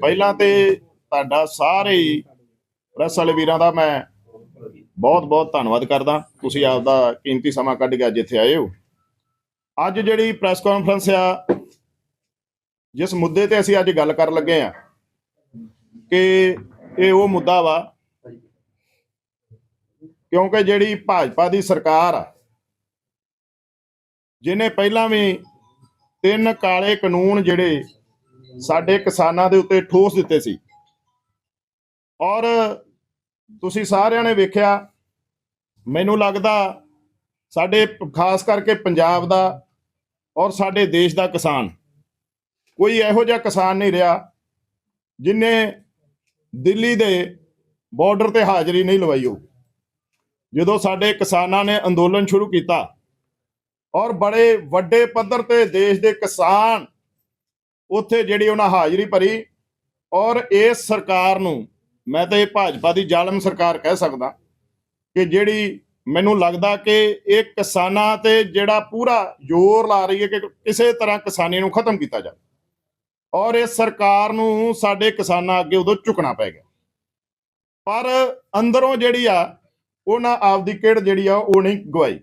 ਪਹਿਲਾਂ ਤੇ ਤੁਹਾਡਾ ਸਾਰੇ ਹੀ ਪ੍ਰੈਸ ਵਾਲੇ ਵੀਰਾਂ ਦਾ ਮੈਂ ਬਹੁਤ ਬਹੁਤ ਧੰਨਵਾਦ ਕਰਦਾ। ਤੁਸੀਂ ਆਪਦਾ ਕੀਮਤੀ ਸਮਾਂ ਕੱਢ ਕੇ ਅੱਜ ਇੱਥੇ ਆਏ ਹੋ। ਅੱਜ ਜਿਹੜੀ ਪ੍ਰੈਸ ਕਾਨਫਰੰਸ ਆ, ਜਿਸ ਮੁੱਦੇ ਤੇ ਅਸੀਂ ਅੱਜ ਗੱਲ ਕਰਨ ਲੱਗੇ ਆ, ਕਿ ਇਹ ਉਹ ਮੁੱਦਾ ਵਾ, ਕਿਉਂਕਿ ਜਿਹੜੀ ਭਾਜਪਾ ਦੀ ਸਰਕਾਰ ਆ, ਜਿਹਨੇ ਪਹਿਲਾਂ ਵੀ ਤਿੰਨ ਕਾਲੇ ਕਾਨੂੰਨ ਜਿਹੜੇ ਸਾਡੇ ਕਿਸਾਨਾਂ ਦੇ ਉੱਤੇ ਠੋਸ ਦਿੱਤੇ ਸੀ। ਔਰ ਤੁਸੀਂ ਸਾਰਿਆਂ ਨੇ ਵੇਖਿਆ, ਮੈਨੂੰ ਲੱਗਦਾ ਸਾਡੇ ਖਾਸ ਕਰਕੇ ਪੰਜਾਬ ਦਾ ਔਰ ਸਾਡੇ ਦੇਸ਼ ਦਾ ਕਿਸਾਨ, ਕੋਈ ਇਹੋ ਜਿਹਾ ਕਿਸਾਨ ਨਹੀਂ ਰਿਹਾ ਜਿਨੇ ਦਿੱਲੀ ਦੇ ਬਾਰਡਰ ਤੇ ਹਾਜ਼ਰੀ ਨਹੀਂ ਲਵਾਈ ਹੋ ਜਦੋਂ ਸਾਡੇ ਕਿਸਾਨਾਂ ਨੇ ਅੰਦੋਲਨ ਸ਼ੁਰੂ ਕੀਤਾ ਔਰ ਬੜੇ ਵੱਡੇ ਪੱਧਰ ਤੇ ਦੇਸ਼ ਦੇ ਕਿਸਾਨ ਉੱਥੇ ਜਿਹੜੀ ਉਹਨਾਂ ਹਾਜ਼ਰੀ ਭਰੀ ਔਰ ਇਸ ਸਰਕਾਰ ਨੂੰ ਮੈਂ ਤਾਂ ਇਹ ਭਾਜਪਾ ਦੀ ਜ਼ਾਲਮ ਸਰਕਾਰ ਕਹਿ ਸਕਦਾ ਕਿ ਜਿਹੜੀ ਮੈਨੂੰ ਲੱਗਦਾ ਕਿ ਇਹ ਕਿਸਾਨਾਂ ਤੇ ਜਿਹੜਾ ਪੂਰਾ ਜ਼ੋਰ ਲਾ ਰਹੀ ਹੈ ਕਿ ਕਿਸੇ ਤਰ੍ਹਾਂ ਕਿਸਾਨੀ ਨੂੰ ਖਤਮ ਕੀਤਾ ਜਾਵੇ ਔਰ ਇਸ ਸਰਕਾਰ ਨੂੰ ਸਾਡੇ ਕਿਸਾਨਾਂ ਅੱਗੇ ਉਦੋਂ ਝੁਕਣਾ ਪੈ ਗਿਆ। ਪਰ ਅੰਦਰੋਂ ਜਿਹੜੀ ਆ, ਉਹਨਾਂ ਆਪਦੀ ਕਿਹੜ ਜਿਹੜੀ ਆ, ਉਹ ਨਹੀਂ ਗਵਾਈ।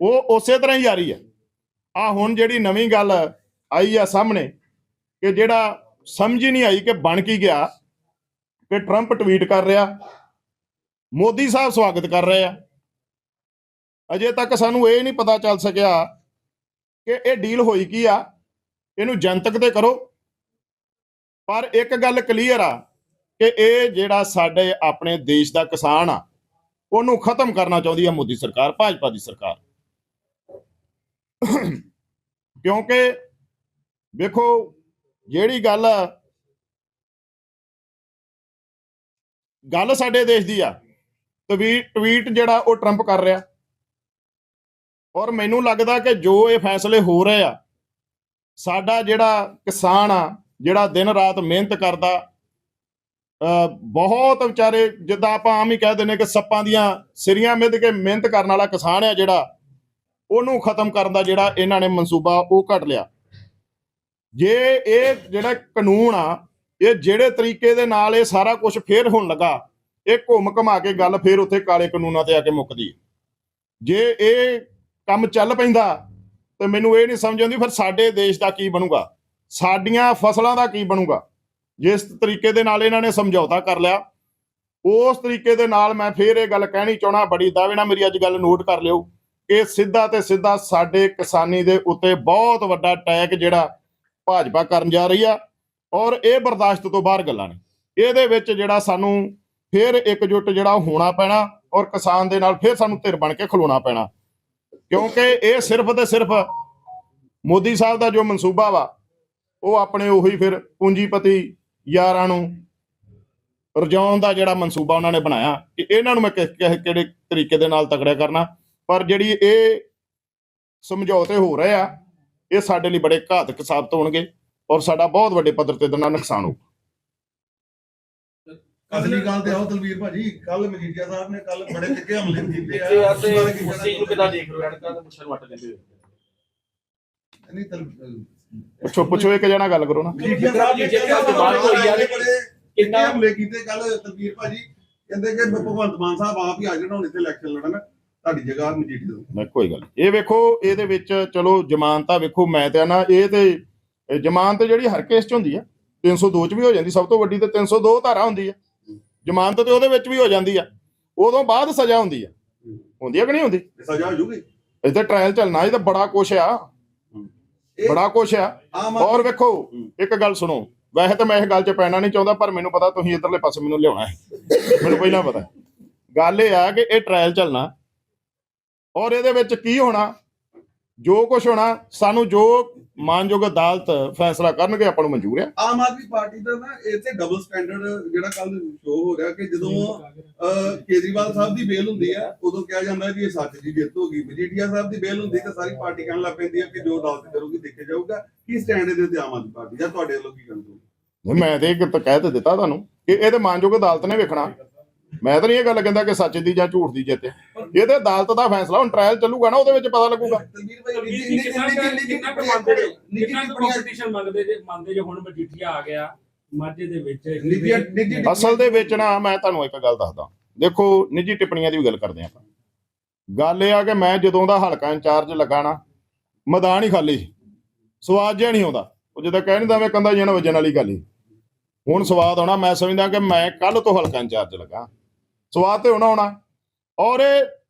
ਉਹ ਉਸੇ ਤਰ੍ਹਾਂ ਹੀ ਜਾਰੀ ਆ ਆ ਹੁਣ ਜਿਹੜੀ ਨਵੀਂ ਗੱਲ ਆਈ ਆ ਸਾਹਮਣੇ ਕਿ ਜਿਹੜਾ ਸਮਝ ਹੀ ਨਹੀਂ ਆਈ ਕਿ ਬਣ ਕੀ ਗਿਆ, ਕਿ ਟਰੰਪ ਟਵੀਟ ਕਰ ਰਿਹਾ, ਮੋਦੀ ਸਾਹਿਬ ਸਵਾਗਤ ਕਰ ਰਹੇ ਆ। ਅਜੇ ਤੱਕ ਸਾਨੂੰ ਇਹ ਨਹੀਂ ਪਤਾ ਚੱਲ ਸਕਿਆ ਕਿ ਇਹ ਡੀਲ ਹੋਈ ਕੀ ਆ। ਇਹਨੂੰ ਜਨਤਕ ਤੇ ਕਰੋ। ਪਰ ਇੱਕ ਗੱਲ ਕਲੀਅਰ ਆ ਕਿ ਇਹ ਜਿਹੜਾ ਸਾਡੇ ਆਪਣੇ ਦੇਸ਼ ਦਾ ਕਿਸਾਨ ਆ, ਉਹਨੂੰ ਖਤਮ ਕਰਨਾ ਚਾਹੁੰਦੀ ਆ ਮੋਦੀ ਸਰਕਾਰ, ਭਾਜਪਾ ਦੀ ਸਰਕਾਰ। ਕਿਉਂਕਿ ਵੇਖੋ ਜਿਹੜੀ ਗੱਲ ਗੱਲ ਸਾਡੇ ਦੇਸ਼ ਦੀ ਆ ਟਵੀਟ ਟਵੀਟ ਜਿਹੜਾ ਉਹ ਟਰੰਪ ਕਰ ਰਿਹਾ। ਔਰ ਮੈਨੂੰ ਲੱਗਦਾ ਕਿ ਜੋ ਇਹ ਫੈਸਲੇ ਹੋ ਰਹੇ ਆ ਸਾਡਾ ਜਿਹੜਾ ਕਿਸਾਨ ਆ ਜਿਹੜਾ ਦਿਨ ਰਾਤ ਮਿਹਨਤ ਕਰਦਾ ਅ, ਬਹੁਤ ਵਿਚਾਰੇ ਜਿੱਦਾਂ ਆਪਾਂ ਆਮ ਹੀ ਕਹਿ ਦਿੰਦੇ ਕਿ ਸੱਪਾਂ ਦੀਆਂ ਸਿਰੀਆਂ ਮਿੱਧ ਕੇ ਮਿਹਨਤ ਕਰਨ ਵਾਲਾ ਕਿਸਾਨ ਆ ਜਿਹੜਾ ਉਹਨੂੰ ਖਤਮ ਕਰਨ ਦਾ ਜਿਹੜਾ ਇਹਨਾਂ ਨੇ ਮਨਸੂਬਾ ਉਹ ਘਟ ਲਿਆ। ਜੇ ਇਹ ਜਿਹੜਾ ਕਾਨੂੰਨ ਆ, ਇਹ ਜਿਹੜੇ ਤਰੀਕੇ ਦੇ ਨਾਲ ਇਹ ਸਾਰਾ ਕੁਝ ਫੇਰ ਹੋਣ ਲੱਗਾ, ਇਹ ਘੁੰਮ ਘਮਾ ਕੇ ਗੱਲ ਫੇਰ ਉੱਥੇ ਕਾਲੇ ਕਾਨੂੰਨਾਂ ਤੇ ਆ ਕੇ ਮੁੱਕਦੀ ਹੈ। ਜੇ ਇਹ ਕੰਮ ਚੱਲ ਪੈਂਦਾ, ਤੇ ਮੈਨੂੰ ਇਹ ਨਹੀਂ ਸਮਝ ਆਉਂਦੀ ਫਿਰ ਸਾਡੇ ਦੇਸ਼ ਦਾ ਕੀ ਬਣੂਗਾ? ਸਾਡੀਆਂ ਫਸਲਾਂ ਦਾ ਕੀ ਬਣੂਗਾ? ਜਿਸ ਤਰੀਕੇ ਦੇ ਨਾਲ ਇਹਨਾਂ ਨੇ ਸਮਝੌਤਾ ਕਰ ਲਿਆ, ਉਸ ਤਰੀਕੇ ਦੇ ਨਾਲ ਮੈਂ ਫੇਰ ਇਹ ਗੱਲ ਕਹਿਣੀ ਚਾਹਣਾ ਬੜੀ ਦਾਅਵੇ ਨਾਲ ਮੇਰੀ ਅੱਜ ਗੱਲ ਨੋਟ ਕਰ ਲਿਓ। ਕਿ ਸਿੱਧਾ ਤੇ ਸਿੱਧਾ ਸਾਡੇ ਕਿਸਾਨੀ ਦੇ ਉੱਤੇ ਬਹੁਤ ਵੱਡਾ ਟੈਕ ਜਿਹੜਾ ਭਾਜਪਾ ਕਰਨ ਜਾ ਰਹੀ ਆ ਔਰ ਇਹ ਬਰਦਾਸ਼ਤ ਤੋਂ ਬਾਹਰ ਗੱਲਾਂ ਨੇ। ਇਹਦੇ ਵਿੱਚ ਜਿਹੜਾ ਸਾਨੂੰ ਫੇਰ ਇਕਜੁੱਟ ਜਿਹੜਾ ਹੋਣਾ ਪੈਣਾ ਔਰ ਕਿਸਾਨ ਦੇ ਨਾਲ ਫਿਰ ਸਾਨੂੰ ਧਿਰ ਬਣ ਕੇ ਖਲੋਣਾ ਪੈਣਾ। ਕਿਉਂਕਿ ਇਹ ਸਿਰਫ ਤੇ ਸਿਰਫ ਮੋਦੀ ਸਾਹਿਬ ਦਾ ਜੋ ਮਨਸੂਬਾ ਵਾ, ਉਹ ਆਪਣੇ ਉਹੀ ਫਿਰ ਪੂੰਜੀਪਤੀ ਯਾਰਾਂ ਨੂੰ ਰਜਾਉਣ ਦਾ ਜਿਹੜਾ ਮਨਸੂਬਾ ਉਹਨਾਂ ਨੇ ਬਣਾਇਆ ਕਿ ਇਹਨਾਂ ਨੂੰ ਮੈਂ ਕਿ- ਕਿਹੜੇ ਤਰੀਕੇ ਦੇ ਨਾਲ ਤਕੜਿਆ ਕਰਨਾ। ਪਰ ਜਿਹੜੀ ਇਹ ਸਮਝੌਤੇ ਹੋ ਰਹੇ ਆ ਇਹ ਸਾਡੇ ਲਈ ਬੜੇ ਘਾਤਕ ਸਾਬਤ ਹੋਣਗੇ ਔਰ ਸਾਡਾ ਬਹੁਤ ਵੱਡੇ ਪੱਧਰ ਤੇ ਇਹਦਾ ਨੁਕਸਾਨ ਹੋਊ ਅਸਲੀ ਗੱਲ ਤੇ ਆਓ ਦਲਵੀਰ ਭਾਜੀ ਕੱਲ ਮਜੀਠੀਆ ਸਾਹਿਬ ਨੇ ਕੱਲ ਬੜੇ ਤਿੱਖੇ ਹਮਲੇ ਕੀਤੇ ਆ। ਤੇ ਉਹਨਾਂ ਨੇ ਕਿਦਾਂ ਦੇਖ ਰਹੇ ਹੋ? ਅੜਕਾ ਤੇ ਵੱਟ ਦੇ ਦਿਓ ਨਹੀਂ ਤਲ ਪੁੱਛੋ ਪੁੱਛੋ ਇੱਕ ਜਣਾ ਗੱਲ ਕਰੋ ਨਾ। ਮਜੀਠੀਆ ਸਾਹਿਬ ਨੇ ਮਜੀਠੀਆ ਸਾਹਿਬ ਦੀ ਬਾਤ ਹੋਈ ਆ ਕਿੰਨਾ ਹਮਲੇ ਕੀਤੇ। ਕੱਲ ਦਲਵੀਰ ਭਾਜੀ ਕਹਿੰਦੇ ਕਿ ਭਗਵੰਤ ਮਾਨ ਸਾਹਿਬ ਆਪ ਹੀ ਆ ਜਾਣ ਹੁਣ ਇੱਥੇ ਇਲੈਕਸ਼ਨ ਲੜਨ। ਤੁਹਾਡੀ ਜਗ੍ਹਾ ਮਜੀਠੀਆ ਤੋਂ ਮੈਂ ਕੋਈ ਗੱਲ ਨਹੀਂ। ਇਹ ਵੇਖੋ ਇਹਦੇ ਵਿੱਚ ਚਲੋ ਜ਼ਮਾਨਤਾਂ ਵੇਖੋ ਮੈਂ ਤੇ ਨਾ ਇਹ ਤੇ ਇਹ ਜ਼ਮਾਨਤ ਜਿਹੜੀ ਹਰ ਕੇਸ 'ਚ ਹੁੰਦੀ ਆ 302 'ਚ ਵੀ ਹੋ ਜਾਂਦੀ ਸਭ ਤੋਂ ਵੱਡੀ ਤੇ 302 ਧਾਰਾ ਹੁੰਦੀ ਆ। ਜ਼ਮਾਨਤ ਤੇ ਉਹਦੇ ਵਿੱਚ ਵੀ ਹੋ ਜਾਂਦੀ ਆ। ਉਦੋਂ ਬਾਅਦ ਸਜ਼ਾ ਹੁੰਦੀ ਆ। ਹੁੰਦੀ ਆ ਕਿ ਨਹੀਂ ਹੁੰਦੀ? ਇਹ ਸਜ਼ਾ ਹੋ ਜੂਗੀ। ਇੱਥੇ ਟ੍ਰਾਇਲ ਚੱਲਣਾ ਇਹ ਤਾਂ ਬੜਾ ਕੁਛ ਆ। ਇਹ ਬੜਾ ਕੁਛ ਆ। ਆਮ ਔਰ ਵੇਖੋ ਇੱਕ ਗੱਲ ਸੁਣੋ ਵੈਸੇ ਤਾਂ ਮੈਂ ਇਹ ਗੱਲ 'ਚ ਪੈਣਾ ਨਹੀਂ ਚਾਹੁੰਦਾ ਪਰ ਮੈਨੂੰ ਪਤਾ ਤੁਸੀਂ ਇਧਰਲੇ ਪਾਸੇ ਮੈਨੂੰ ਲਿਆਉਣਾ ਹੈ। ਮੈਨੂੰ ਪਹਿਲਾਂ ਪਤਾ। ਗੱਲ ਇਹ ਆ ਕਿ ਇਹ ਟ੍ਰਾਇਲ ਚੱਲਣਾ ਔਰ ਇਹਦੇ ਵਿੱਚ ਕੀ ਹੋਣਾ? ਜੋ ਕੁਝ ਹੋਣਾ ਸਾਨੂੰ ਜੋ ਮਾਨਯੋਗ ਅਦਾਲਤ ਫੈਸਲਾ ਕਰਨਗੇ ਆਪਾਂ ਨੂੰ ਮਨਜ਼ੂਰ ਹੈ ਆਮ ਆਦਮੀ ਪਾਰਟੀ ਦਾ ਨਾ ਇੱਥੇ ਡਬਲ ਸਟੈਂਡਰਡ ਜਿਹੜਾ ਕੱਲ ਸ਼ੋ ਹੋ ਰਿਹਾ ਕਿ ਜਦੋਂ ਕੇਜਰੀਵਾਲ ਸਾਹਿਬ ਦੀ ਬੇਲ ਹੁੰਦੀ ਹੈ ਉਦੋਂ ਕਿਹਾ ਜਾਂਦਾ ਵੀ ਇਹ ਸੱਚ ਦੀ ਜਿੱਤ ਹੋ ਗਈ। ਮਜੀਠੀਆ ਸਾਹਿਬ ਦੀ ਬੇਲ ਹੁੰਦੀ ਤਾਂ ਸਾਰੀ ਪਾਰਟੀ ਕਹਿਣ ਲੱਗ ਪੈਂਦੀ ਹੈ ਕਿ ਜੋ ਅਦਾਲਤ ਕਰੂਗੀ ਦੇਖਿਆ ਜਾਊਗਾ। ਕੀ ਸਟੈਂਡ ਇਹਦੇ ਤੇ ਆਮ ਆਦਮੀ ਪਾਰਟੀ ਜਾਂ ਤੁਹਾਡੇ ਵੱਲੋਂ ਕੀ ਕਹਿੰਦੇ ਮੈਂ ਤੇ ਇਹ ਤਾਂ ਕਹਿ ਤੇ ਦਿੱਤਾ ਤੁਹਾਨੂੰ ਕਿ ਇਹਦੇ ਮਾਨਯੋਗ ਅਦਾਲਤ ਨੇ ਵੇਖਣਾ। ਮੈਂ ਤਾਂ ਨਹੀਂ ਇਹ ਗੱਲ ਕਹਿੰਦਾ ਕਿ ਸੱਚ ਦੀ ਜਾਂ ਝੂਠ ਦੀ ਜਿੱਤ ਹੈ ਇਹ ਤੇ ਅਦਾਲਤ ਦਾ ਫੈਸਲਾ ਹੁਣ ਟ੍ਰਾਇਲ ਚੱਲੂਗਾ ਨਾ ਉਹਦੇ ਵਿੱਚ ਪਤਾ ਲੱਗੂਗਾ। ਤਲਵੀਰ ਭਾਈ ਨਿੱਜੀ ਕਿੰਨਾ ਕੰਪੀਟੀਸ਼ਨ ਮੰਗਦੇ ਜੇ ਮੰਨਦੇ ਜੇ ਹੁਣ ਮਜੀਠੀਆ ਆ ਗਿਆ ਮਾਝੇ ਦੇ ਵਿੱਚ ਅਸਲ ਦੇ ਵਿੱਚ ਨਾ ਮੈਂ ਤੁਹਾਨੂੰ ਇੱਕ ਗੱਲ ਦੱਸਦਾ। ਦੇਖੋ ਨਿੱਜੀ ਟਿੱਪਣੀਆਂ ਦੀ ਵੀ ਗੱਲ ਕਰਦੇ ਆਪਾਂ। ਗੱਲ ਇਹ ਆ ਕਿ ਮੈਂ ਜਦੋਂ ਦਾ ਹਲਕਾ ਇੰਚਾਰਜ ਲੱਗਾ ਨਾ ਮੈਦਾਨ ਹੀ ਖਾਲੀ ਸੀ। ਸਵਾਦ ਜਿਹਾ ਨਹੀਂ ਆਉਂਦਾ। ਉਹ ਜਦੋਂ ਕਹਿ ਨਹੀਂ ਦਵੇਂ ਕੰਦਾ ਜਣ ਵਜਣ ਵਾਲੀ ਗੱਲ ਹੀ। ਹੁਣ ਸਵਾਦ ਆਉਣਾ ਮੈਂ ਸਮਝਦਾ ਕਿ ਮੈਂ ਕੱਲ ਤੋਂ ਹਲਕਾ ਇੰਚਾਰਜ ਲੱਗਾ। ਸਵਾਦ ਤੇ ਹੋਣਾ ਹੋਣਾ। ਔਰ ਇਹ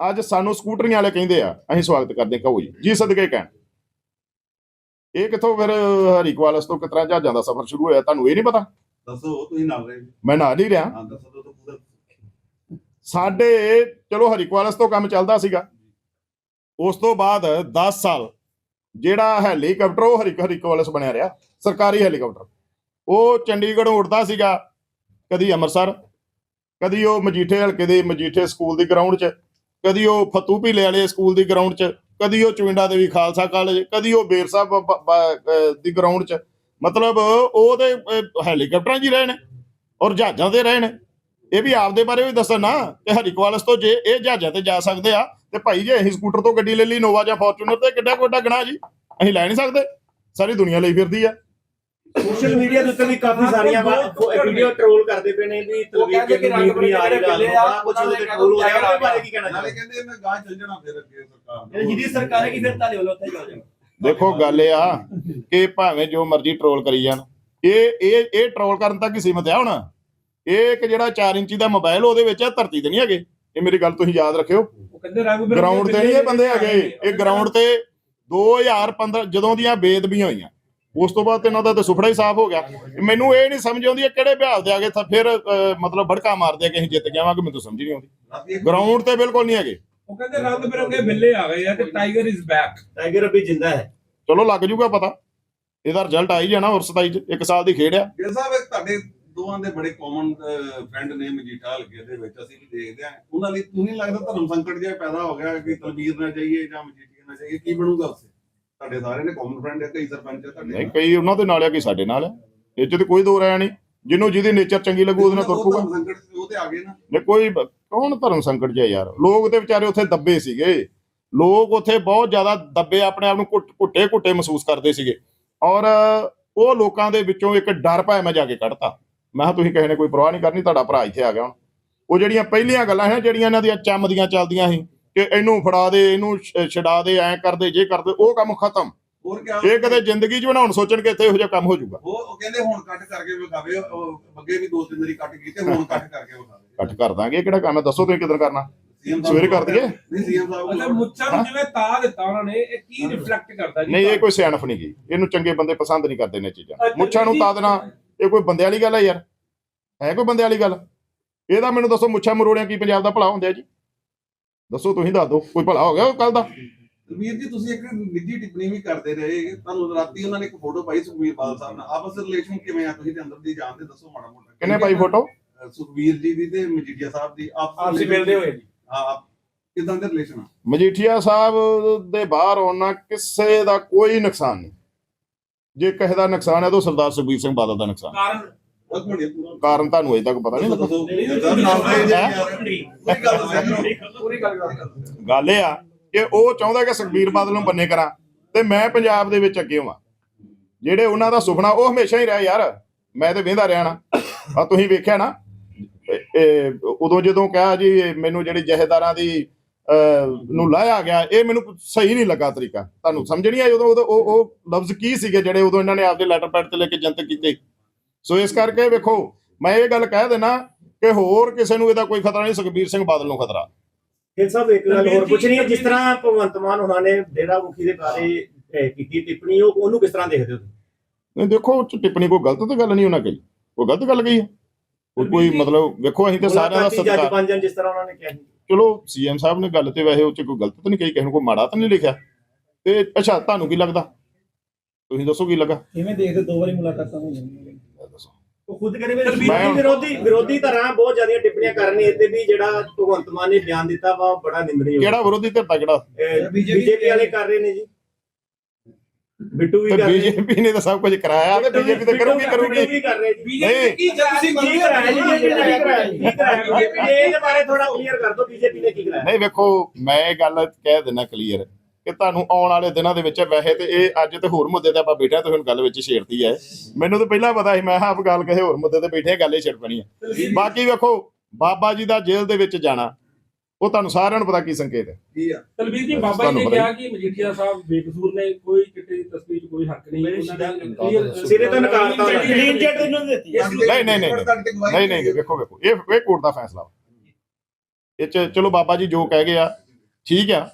ਅੱਜ ਸਾਨੂੰ ਸਕੂਟਰੀਆਂ ਵਾਲੇ ਕਹਿੰਦੇ ਆ ਅਸੀਂ ਸਵਾਗਤ ਕਰਦੇ ਕਹੋ ਜੀ ਜੀ ਸਦਕੇ ਕਹਿਣ। ਇਹ ਕਿੱਥੋਂ ਫਿਰ ਹਰੀਕਵਾਲਸ ਤੋਂ ਕਿਤਰਾ ਜਹਾਜ਼ਾਂ ਦਾ ਸਫ਼ਰ ਸ਼ੁਰੂ ਹੋਇਆ ਤੁਹਾਨੂੰ ਇਹ ਨਹੀਂ ਪਤਾ? ਦੱਸੋ ਤੁਸੀਂ ਨਾਲ ਰਹੇ। ਮੈਂ ਨਾਲ ਹੀ ਰਿਹਾ। ਹਾਂ ਦੱਸੋ ਤਾਂ ਪੂਰਾ। ਸਾਡੇ ਚਲੋ ਹਰੀਕਵਾਲਸ ਤੋਂ ਕੰਮ ਚੱਲਦਾ ਸੀਗਾ। ਉਸ ਤੋਂ ਬਾਅਦ 10 ਸਾਲ ਜਿਹੜਾ ਹੈਲੀਕਾਪਟਰ ਉਹ ਹਰੀ ਹਰੀਕਵਾਲਸ ਬਣਿਆ ਰਿਹਾ ਸਰਕਾਰੀ ਹੈਲੀਕਾਪਟਰ। ਉਹ ਚੰਡੀਗੜ੍ਹੋਂ ਉੱਡਦਾ ਸੀਗਾ ਕਦੀ ਅੰਮ੍ਰਿਤਸਰ ਕਦੀ ਉਹ ਮਜੀਠੇ ਹਲਕੇ ਦੇ ਮਜੀਠੇ ਸਕੂਲ ਦੀ ਗਰਾਊਂਡ 'ਚ। ਕਦੀ ਉਹ ਫਤੂ ਭੀਲੇ ਵਾਲੇ ਸਕੂਲ ਦੀ ਗਰਾਊਂਡ 'ਚ ਕਦੀ ਉਹ ਚਵਿੰਡਾ ਦੇਵੀ ਖਾਲਸਾ ਕਾਲਜ ਕਦੀ ਉਹ ਬੇਰ ਸਾਹਿਬ ਦੀ ਗਰਾਊਂਡ 'ਚ। ਮਤਲਬ ਉਹਦੇ ਅਹ, ਹੈਲੀਕਾਪਟਰਾਂ 'ਚ ਹੀ ਰਹੇ ਨੇ ਔਰ ਜਹਾਜ਼ਾਂ ਤੇ ਰਹੇ ਨੇ। ਇਹ ਵੀ ਆਪਦੇ ਬਾਰੇ ਵੀ ਦੱਸਣ ਨਾ ਕਿ ਹਰੀਕਵਾਲਸ ਤੋਂ ਜੇ ਇਹ ਜਹਾਜ਼ਾਂ ਤੇ ਜਾ ਸਕਦੇ ਆ ਤੇ ਭਾਈ ਜੇ ਅਸੀਂ ਸਕੂਟਰ ਤੋਂ ਗੱਡੀ ਲੈ ਲਈ ਨੋਵਾ ਜਾਂ ਫੋਰਚੂਨਰ ਤੇ ਕਿੱਡਾ ਕੋਡਾ ਗਣਾ ਜੀ। ਅਸੀਂ ਲੈ ਨਹੀਂ ਸਕਦੇ। ਸਾਰੀ ਦੁਨੀਆ ਲਈ ਫਿਰਦੀ ਆ। ਸੋਸ਼ਲ ਮੀਡੀਆ ਦੇ ਉੱਤੇ ਵੀ ਕਾਫੀ ਸਾਰੀਆਂ ਵੀਡੀਓ ਟ੍ਰੋਲ ਕਰਦੇ ਪਏ ਨੇ ਵੀ ਤਲਵੀਰ ਕਹਿੰਦੇ ਕਿ ਨੀਂਦ ਨਹੀਂ ਆ ਰਹੀ ਆ, ਕੁਝ ਉਹਦੇ ਟ੍ਰੋਲ ਹੋ ਰਿਹਾ ਉਹਦੇ ਬਾਰੇ ਕੀ ਕਹਿਣਾ ਚਾਹੁੰਦੇ ਕਹਿੰਦੇ ਮੈਂ ਗਾਂ ਚੱਲ ਜਾਣਾ ਫਿਰ ਅੱਗੇ ਸਰਕਾਰ ਜਿਹਦੀ ਸਰਕਾਰ ਹੈ ਕਿ ਫਿਰ ਤਾਲੇ ਵੱਲੋਂ ਉੱਥੇ ਜਾ ਜਾਓ ਦੇਖੋ ਗੱਲ ਇਹ ਆ ਕਿ ਭਾਵੇਂ ਜੋ ਮਰਜ਼ੀ ਟਰੋਲ ਕਰੀ ਜਾਣ। ਇਹ ਇਹ ਇਹ ਟਰੋਲ ਕਰਨ ਤੱਕ ਹੀ ਸੀਮਤ ਆ ਹੁਣ। ਇਹ ਇੱਕ ਜਿਹੜਾ 4 ਇੰਚੀ ਦਾ ਮੋਬਾਈਲ ਉਹਦੇ ਵਿੱਚ ਆ ਧਰਤੀ ਤੇ ਨਹੀਂ ਹੈਗੇ। ਇਹ ਮੇਰੀ ਗੱਲ ਤੁਸੀਂ ਯਾਦ ਰੱਖਿਓ। ਉਹ ਕਹਿੰਦੇ ਰੰਗ ਬਿਰੰਗੇ ਗਰਾਊਂਡ ਤੇ ਨਹੀਂ ਇਹ ਬੰਦੇ ਹੈਗੇ। ਇਹ ਗਰਾਊਂਡ ਤੇ 2015 ਜਦੋਂ ਦੀਆਂ ਬੇਦਬੀਆਂ ਹੋਈਆਂ। ਉਸ ਤੋਂ ਬਾਅਦ ਇਹਨਾਂ ਦਾ ਤੇ ਸੁਫੜਾ ਹੀ ਸਾਫ਼ ਹੋ ਗਿਆ। ਮੈਨੂੰ ਇਹ ਨਹੀਂ ਸਮਝ ਆਉਂਦੀ ਕਿਹੜੇ ਬਿਹਾਲ ਦੇ ਆ ਗਏ ਤਾਂ ਫਿਰ ਮਤਲਬ ਭੜਕਾ ਮਾਰਦੇ ਆ ਕਿ ਅਸੀਂ ਜਿੱਤ ਜਾਵਾਂਗੇ ਮੈਨੂੰ ਤਾਂ ਸਮਝ ਨਹੀਂ ਆਉਂਦੀ। ਗਰਾਊਂਡ ਤੇ ਬਿਲਕੁਲ ਨਹੀਂ ਹੈਗੇ। ਉਹ ਕਹਿੰਦੇ ਰੰਗ ਬਿਰੰਗੇ ਬਿੱਲੇ ਆ ਗਏ ਆ ਤੇ ਟਾਈਗਰ ਇਜ਼ ਬੈਕ ਟਾਈਗਰ ਅਭੀ ਜਿੰਦਾ ਹੈ। ਚਲੋ ਲੱਗ ਜੂਗਾ ਪਤਾ। ਇਹਦਾ ਰਿਜ਼ਲਟ ਆ ਹੀ ਜਾਣਾ ਹੋਰ 27 ਚ ਇੱਕ ਸਾਲ ਦੀ ਖੇਡ ਆ। ਗਿਲ ਸਾਹਿਬ ਇੱਕ ਤੁਹਾਡੇ ਦੋਵਾਂ ਦੇ ਬੜੇ ਕਾਮਨ ਫਰੈਂਡ ਨੇ ਮਜੀਠਾ ਹਲਕੇ ਦੇ ਵਿੱਚ ਅਸੀਂ ਵੀ ਦੇਖਦੇ ਆ। ਉਹਨਾਂ ਲਈ ਤੁਹਾਨੂੰ ਨਹੀਂ ਲੱਗਦਾ ਧਰਮ ਸੰਕਟ ਜਿਹਾ ਪੈਦਾ ਹੋ ਗਿਆ ਕਿ ਤਲਵੀਰ ਨਾ ਜਾਈਏ ਜਾਂ ਮਜੀਠੀਆ ਨਾ ਜਾਈਏ ਕੀ ਬਣੂਗਾ ਉਸੇ? ਤੁਹਾਡੇ ਸਾਰੇ ਨੇ ਕਾਮਨ ਫਰੈਂਡ ਹੈ ਕਈ ਸਰਪੰਚ ਹੈ ਤੁਹਾਡੇ ਨਹੀਂ ਕਈ ਉਹਨਾਂ ਦੇ ਨਾਲ ਆ ਕਈ ਸਾਡੇ ਨਾਲ ਆ। ਇਹ ਚ ਤੇ ਕੋਈ ਦੋ ਰਾਇਆ ਨਹੀਂ। ਜਿਹਨੂੰ ਜਿਹਦੀ ਨੇਚਰ ਚੰਗੀ ਲੱਗੂ ਉਹਦੇ ਨਾਲ ਤੁਰ ਪੂਗਾ ਧਰਮ ਸੰਕਟ ਸੀ, ਉਹ ਤੇ ਆ ਗਏ ਨਾ। ਨੇ ਕੋਈ ਬ- ਕੌਣ ਧਰਮ ਸੰਕਟ ਜਿਹਾ ਯਾਰ? ਲੋਕ ਤੇ ਵਿਚਾਰੇ ਉੱਥੇ ਦੱਬੇ ਸੀਗੇ। ਲੋਕ ਉੱਥੇ ਬਹੁਤ ਜ਼ਿਆਦਾ ਦੱਬੇ ਆਪਣੇ ਆਪ ਨੂੰ ਘੁੱਟ- ਘੁੱਟੇ ਘੁੱਟੇ ਮਹਿਸੂਸ ਕਰਦੇ ਸੀਗੇ। ਔਰ ਉਹ ਲੋਕਾਂ ਦੇ ਵਿੱਚੋਂ ਇੱਕ ਡਰ ਭਾਵੇਂ ਮੈਂ ਜਾ ਕੇ ਕੱਢਤਾ। ਮੈਂ ਕਿਹਾ ਤੁਸੀਂ ਕਿਸੇ ਨੇ ਕੋਈ ਪਰਵਾਹ ਨਹੀਂ ਕਰਨੀ ਤੁਹਾਡਾ ਭਰਾ ਇੱਥੇ ਆ ਗਿਆ ਹੁਣ। ਉਹ ਜਿਹੜੀਆਂ ਪਹਿਲੀਆਂ ਗੱਲਾਂ ਹੈ ਜਿਹੜੀਆਂ ਇਹਨਾਂ ਦੀਆਂ ਚੰਮਦੀਆਂ ਚੱਲਦੀਆਂ ਸੀ ਕਿ ਇਹਨੂੰ ਫੜਾ ਦੇ ਇਹਨੂੰ ਛਡਾ ਦੇ ਐਂ ਕਰਦੇ ਜੇ ਕਰਦੇ ਉਹ ਕੰਮ ਖਤਮ। ਹੋਰ ਕਿਆ ਇਹ ਕਦੇ ਜ਼ਿੰਦਗੀ 'ਚ ਬਣਾਉਣ ਸੋਚਣ ਕਿ ਇੱਥੇ ਇਹੋ ਜਿਹਾ ਕੰਮ ਹੋ ਜਾਊਗਾ। ਉਹ ਕਹਿੰਦੇ ਹੁਣ ਕੱਟ ਕਰਕੇ ਵਿਖਾਵੇ ਉਹ ਅੱਗੇ ਵੀ ਦੋ ਤਿੰਨ ਵਾਰੀ ਕੱਟ ਕੀਤੇ ਹੁਣ ਕੱਟ ਕਰਕੇ ਵਿਖਾਵੇ। ਕੱਟ ਕਰ ਦਾਂਗੇ ਇਹ ਕਿਹੜਾ ਕੰਮ ਹੈ? ਦੱਸੋ ਤੁਸੀਂ ਕਿਦਾਂ ਕਰਨਾ? ਸਵੇਰੇ ਕਰ ਦਈਏ? ਨਹੀਂ ਸੀਐਮ ਸਾਹਿਬ ਅੱਛਾ ਮੁੱਛਾਂ ਨੂੰ ਜਿਵੇਂ ਤਾ ਦਿੱਤਾ ਉਹਨਾਂ ਨੇ ਇਹ ਕੀ ਰਿਫਲੈਕਟ ਕਰਦਾ ਜੀ ਨਹੀਂ ਇਹ ਕੋਈ ਸਿਆਣਪ ਨਹੀਂ ਗਈ ਇਹਨੂੰ ਚੰਗੇ ਬੰਦੇ ਪਸੰਦ ਨਹੀਂ ਕਰਦੇ ਨੇ ਚੀਜ਼ਾਂ। ਮੁੱਛਾਂ ਨੂੰ। ਤਾਂ ਦੇਣਾ ਇਹ ਕੋਈ ਬੰਦੇ ਵਾਲੀ ਗੱਲ ਹੈ ਯਾਰ। ਹੈ ਕੋਈ ਬੰਦੇ ਵਾਲੀ ਗੱਲ? ਇਹਦਾ ਮੈਨੂੰ ਦੱਸੋ ਮੁੱਛਾਂ ਮਰੋੜਿਆਂ ਕੀ ਪੰਜਾਬ ਦਾ ਭਲਾ ਹੁੰਦਾ ਜੀ? ਦੱਸੋ ਤੁਸੀਂ ਦੱਸ ਦਿਓ ਕੋਈ ਭਲਾ ਹੋ ਗਿਆ ਕੱਲ ਦਾ? ਵੀਰ ਜੀ ਤੁਸੀਂ ਇੱਕ ਨਿੱਜੀ ਟਿੱਪਣੀ ਵੀ ਕਰਦੇ ਰਹੇ। ਤੁਹਾਨੂੰ ਰਾਤੀ ਉਹਨਾਂ ਨੇ ਇੱਕ ਫੋਟੋ ਪਾਈ ਸੁਖਵੀਰ ਬਾਦਲ ਸਾਹਿਬ ਨਾਲ। ਆਪਸ ਰਿਲੇਸ਼ਨ ਕਿਵੇਂ ਆ? ਤੁਸੀਂ ਤੇ ਅੰਦਰ ਦੀ ਜਾਣਦੇ ਦੱਸੋ ਮਾੜਾ ਮੋਟਾ। ਕਿੰਨੇ ਪਾਈ ਫੋਟੋ? ਅਹ ਸੁਖਵੀਰ ਜੀ ਦੀ ਤੇ ਮਜੀਠੀਆ ਸਾਹਿਬ ਦੀ। ਆਪਸੀ ਮਿਲਦੇ ਹੋਏ ਜੀ। ਹਾਂ ਕਿਦਾਂ ਦੇ ਰਿਲੇਸ਼ਨ ਆ? ਮਜੀਠੀਆ ਸਾਹਿਬ ਦੇ ਬਾਹਰ ਆਉਣਾ ਕਿਸੇ ਦਾ ਕੋਈ ਨੁਕਸਾਨ ਨਹੀਂ। ਜੇ ਕਿਸੇ ਦਾ ਨੁਕਸਾਨ ਹੈ ਤਾਂ ਸਰਦਾਰ ਸੁਖਬੀਰ ਸਿੰਘ ਬਾਦਲ ਦਾ ਨੁਕਸਾਨ। ਕਾਰਨ ਕਾਰਨ ਤੁਹਾਨੂੰ ਅਜੇ ਤੱਕ ਪਤਾ ਨਹੀਂ ਲੱਗਾ ਗੱਲ ਇਹ ਆ ਕਿ ਉਹ ਚਾਹੁੰਦਾ ਕਿ ਸੁਖਬੀਰ ਬਾਦਲ ਨੂੰ ਬੰਨੇ ਕਰਾਂ ਤੇ ਮੈਂ ਪੰਜਾਬ ਦੇ ਵਿੱਚ ਅੱਗੇ ਹੋਵਾਂ ਜਿਹੜੇ ਉਹਨਾਂ ਦਾ ਸੁਪਨਾ ਉਹ ਹਮੇਸ਼ਾ ਹੀ ਰਿਹਾ ਯਾਰ ਮੈਂ ਤੇ ਵੇਂਦਾ ਰਿਹਾ ਆ ਤੁਸੀਂ ਵੇਖਿਆ ਨਾ ਉਦੋਂ ਜਦੋਂ ਕਿਹਾ ਜੀ ਮੈਨੂੰ ਜਿਹੜੀ ਜਹੇਦਾਰਾਂ ਦੀ ਅਹ, ਨੂੰ ਲਾਇਆ ਗਿਆ ਇਹ ਮੈਨੂੰ ਸਹੀ ਨਹੀਂ ਲੱਗਾ ਤਰੀਕਾ ਤੁਹਾਨੂੰ ਸਮਝ ਨਹੀਂ ਆਈ ਉਦੋਂ ਉਹ ਉਹ ਲਫ਼ਜ਼ ਕੀ ਸੀਗੇ ਜਿਹੜੇ ਉਦੋਂ ਇਹਨਾਂ ਨੇ ਆਪਦੇ ਲੈਟਰ ਪੈਡ ਤੇ ਲੈ ਕੇ ਜਨਤਕ ਕੀਤੇ ਸੋ ਇਸ ਕਰਕੇ ਵੇਖੋ ਮੈਂ ਇਹ ਗੱਲ ਕਹਿ ਦੇਣਾ ਕਿ ਹੋਰ ਕਿਸੇ ਨੂੰ ਇਹਦਾ ਕੋਈ ਖਤਰਾ ਨਹੀਂ ਸੁਖਬੀਰ ਸਿੰਘ ਬਾਦਲ ਨੂੰ ਖਤਰਾ। ਫਿਰ ਸਾਹਿਬ ਇੱਕ ਗੱਲ ਹੋਰ ਪੁੱਛਣੀ ਹੈ ਜਿਸ ਤਰ੍ਹਾਂ ਭਗਵੰਤ ਮਾਨ ਉਹਨਾਂ ਨੇ ਡੇਰਾ ਮੁਖੀ ਦੇ ਬਾਰੇ ਕੀਤੀ ਟਿੱਪਣੀ ਉਹ ਉਹਨੂੰ ਕਿਸ ਤਰ੍ਹਾਂ ਦੇਖਦੇ ਹੋ ਤੁਸੀਂ? ਨਹੀਂ ਦੇਖੋ ਉਹ ਟਿੱਪਣੀ ਕੋਈ ਗਲਤ ਤਾਂ ਗੱਲ ਨਹੀਂ ਉਹਨਾਂ ਕਹੀ। ਕੋਈ ਗਲਤ ਗੱਲ ਕਹੀ ਹੈ। ਕੋਈ ਕੋਈ ਮਤਲਬ ਵੇਖੋ ਅਸੀਂ ਤੇ ਸਾਰਿਆਂ ਦਾ ਸਤਿਕਾਰ ਬਣ ਜਾਣ ਜਿਸ ਤਰ੍ਹਾਂ ਉਹਨਾਂ ਨੇ ਕਿਹਾ। ਚਲੋ ਸੀਐਮ ਸਾਹਿਬ ਨੇ ਗੱਲ ਤੇ ਵੈਸੇ ਉਹ ਚ ਕੋਈ ਗਲਤ ਤਾਂ ਨਹੀਂ ਕਹੀ ਕਿਸੇ ਨੂੰ ਕੋਈ ਮਾੜਾ ਤਾਂ ਨਹੀਂ ਲਿਖਿਆ। ਤੇ ਅੱਛਾ ਤੁਹਾਨੂੰ ਕੀ ਲੱਗਦਾ? ਤੁਸੀਂ ਦੱਸੋ ਕੀ ਲੱਗਾ? ਕਿਵੇਂ ਦੇਖਦੇ ਦੋ ਵਾਰੀ ਮੁਲਾਕਾਤਾਂ ਹੋਈਆਂ ਨੇ। ਦੱਸੋ ਉਹ ਖੁਦ ਕਰੇ ਵੀ। ਮੈਂ- ਵਿਰੋਧੀ ਵਿਰੋਧੀ ਧਿਰਾਂ ਬਹੁਤ ਜ਼ਿਆਦੀਆਂ ਟਿੱਪਣੀਆਂ ਕਰ ਰਹੀਆਂ ਤੇ ਵੀ ਜਿਹੜਾ ਭਗਵੰਤ ਮਾਨ ਨੇ ਬਿਆਨ ਦਿੱਤਾ ਵਾ ਉਹ ਬੜਾ ਨਿੰਦਣਯੋਗ ਕਿਹੜਾ ਵਿਰੋਧੀ ਧਿਰ ਕਿਹੜਾ? ਬੀਜੇਪੀ ਵਾਲੇ ਕਰ ਰਹੇ ਨੇ ਜੀ। ਬਿੱਟੂ ਵੀ ਤੇ ਕਰ ਰਹੇ ਨੇ। ਬੀਜੇਪੀ ਨੇ ਤਾਂ ਸਭ ਕੁਝ ਕਰਾਇਆ ਤੇ ਬੀਜੇਪੀ ਤਾਂ ਕਰੂਗੀ ਕਰੂਗੀ। ਵੀ ਕਰ ਰਹੇ ਜੀ ਬੀਜੇਪੀ ਕੀ ਤੁਸੀਂ ਕੀ ਕਰਾਇਆ? ਜੀ ਬੀਜੇਪੀ ਨੇ ਕੀ ਕਰਾਇਆ? ਜੀ? ਕੀ ਕਰਾਇਆ? ਬੀਜੇਪੀ ਨੇ ਇਹਦੇ ਬਾਰੇ ਥੋੜਾ ਕਲੀਅਰ ਕਰ ਦਿਓ ਬੀਜੇਪੀ ਨੇ ਕੀ ਕਰਾਇਆ? ਨਹੀਂ ਵੇਖੋ ਮੈਂ ਇਹ ਗੱਲ ਕਹਿ ਦਿੰਦਾ ਕਲੀਅਰ ਕਿ ਤੁਹਾਨੂੰ ਆਉਣ ਵਾਲੇ ਦਿਨਾਂ ਦੇ ਵਿੱਚ ਵੈਸੇ ਤੇ ਇਹ ਅੱਜ ਤੇ ਹੋਰ ਮੁੱਦੇ ਤੇ ਆਪਾਂ ਬੈਠੇ ਤੇ ਹੁਣ ਗੱਲ ਵਿੱਚ ਛੇੜਤੀ ਹੈ ਮੈਨੂੰ ਤਾਂ ਪਹਿਲਾਂ ਪਤਾ ਸੀ ਮੈਂ ਕਿਹਾ ਆਪ ਗੱਲ ਕਿਸੇ ਹੋਰ ਮੁੱਦੇ ਤੇ ਬੈਠੇ ਗੱਲ ਹੀ ਛੇੜ ਪੈਣੀ ਹੈ ਬਾਕੀ ਵੇਖੋ ਬਾਬਾ ਜੀ ਦਾ ਜੇਲ੍ਹ ਦੇ ਵਿੱਚ ਜਾਣਾ ਉਹ ਤੁਹਾਨੂੰ ਸਾਰਿਆਂ ਨੂੰ ਪਤਾ ਕੀ ਸੰਕੇਤ ਹੈ ਕੀ ਆ ਤਲਵੀਰ ਜੀ ਬਾਬਾ ਜੀ ਨੇ ਕਿਹਾ ਕਿ ਮਜੀਠੀਆ ਸਾਹਿਬ ਬੇਕਸੂਰ ਨੇ ਕੋਈ ਚਿੱਟੇ ਦੀ ਤਸਵੀਰ 'ਚ ਕੋਈ ਹੱਕ ਨਹੀਂ ਉਹਨਾਂ clear- ਸਿਰੇ ਤੋਂ ਨਕਾਰਤਾ ਉਹਨਾਂ ਨੇ। Clean chit ਇਹਨੂੰ ਦਿੱਤੀ ਹੈ। ਨਹੀਂ, ਨਹੀਂ, ਨਹੀਂ, ਨਹੀਂ ਨਹੀਂ ਵੇਖੋ ਵੇਖੋ ਇਹ ਇਹ ਕੋਰਟ ਦਾ ਫੈਸਲਾ। ਇਹ ਚ ਚਲੋ ਬਾਬਾ ਜੀ ਜੋ ਕਹਿ ਗਏ ਆ ਠੀਕ ਆ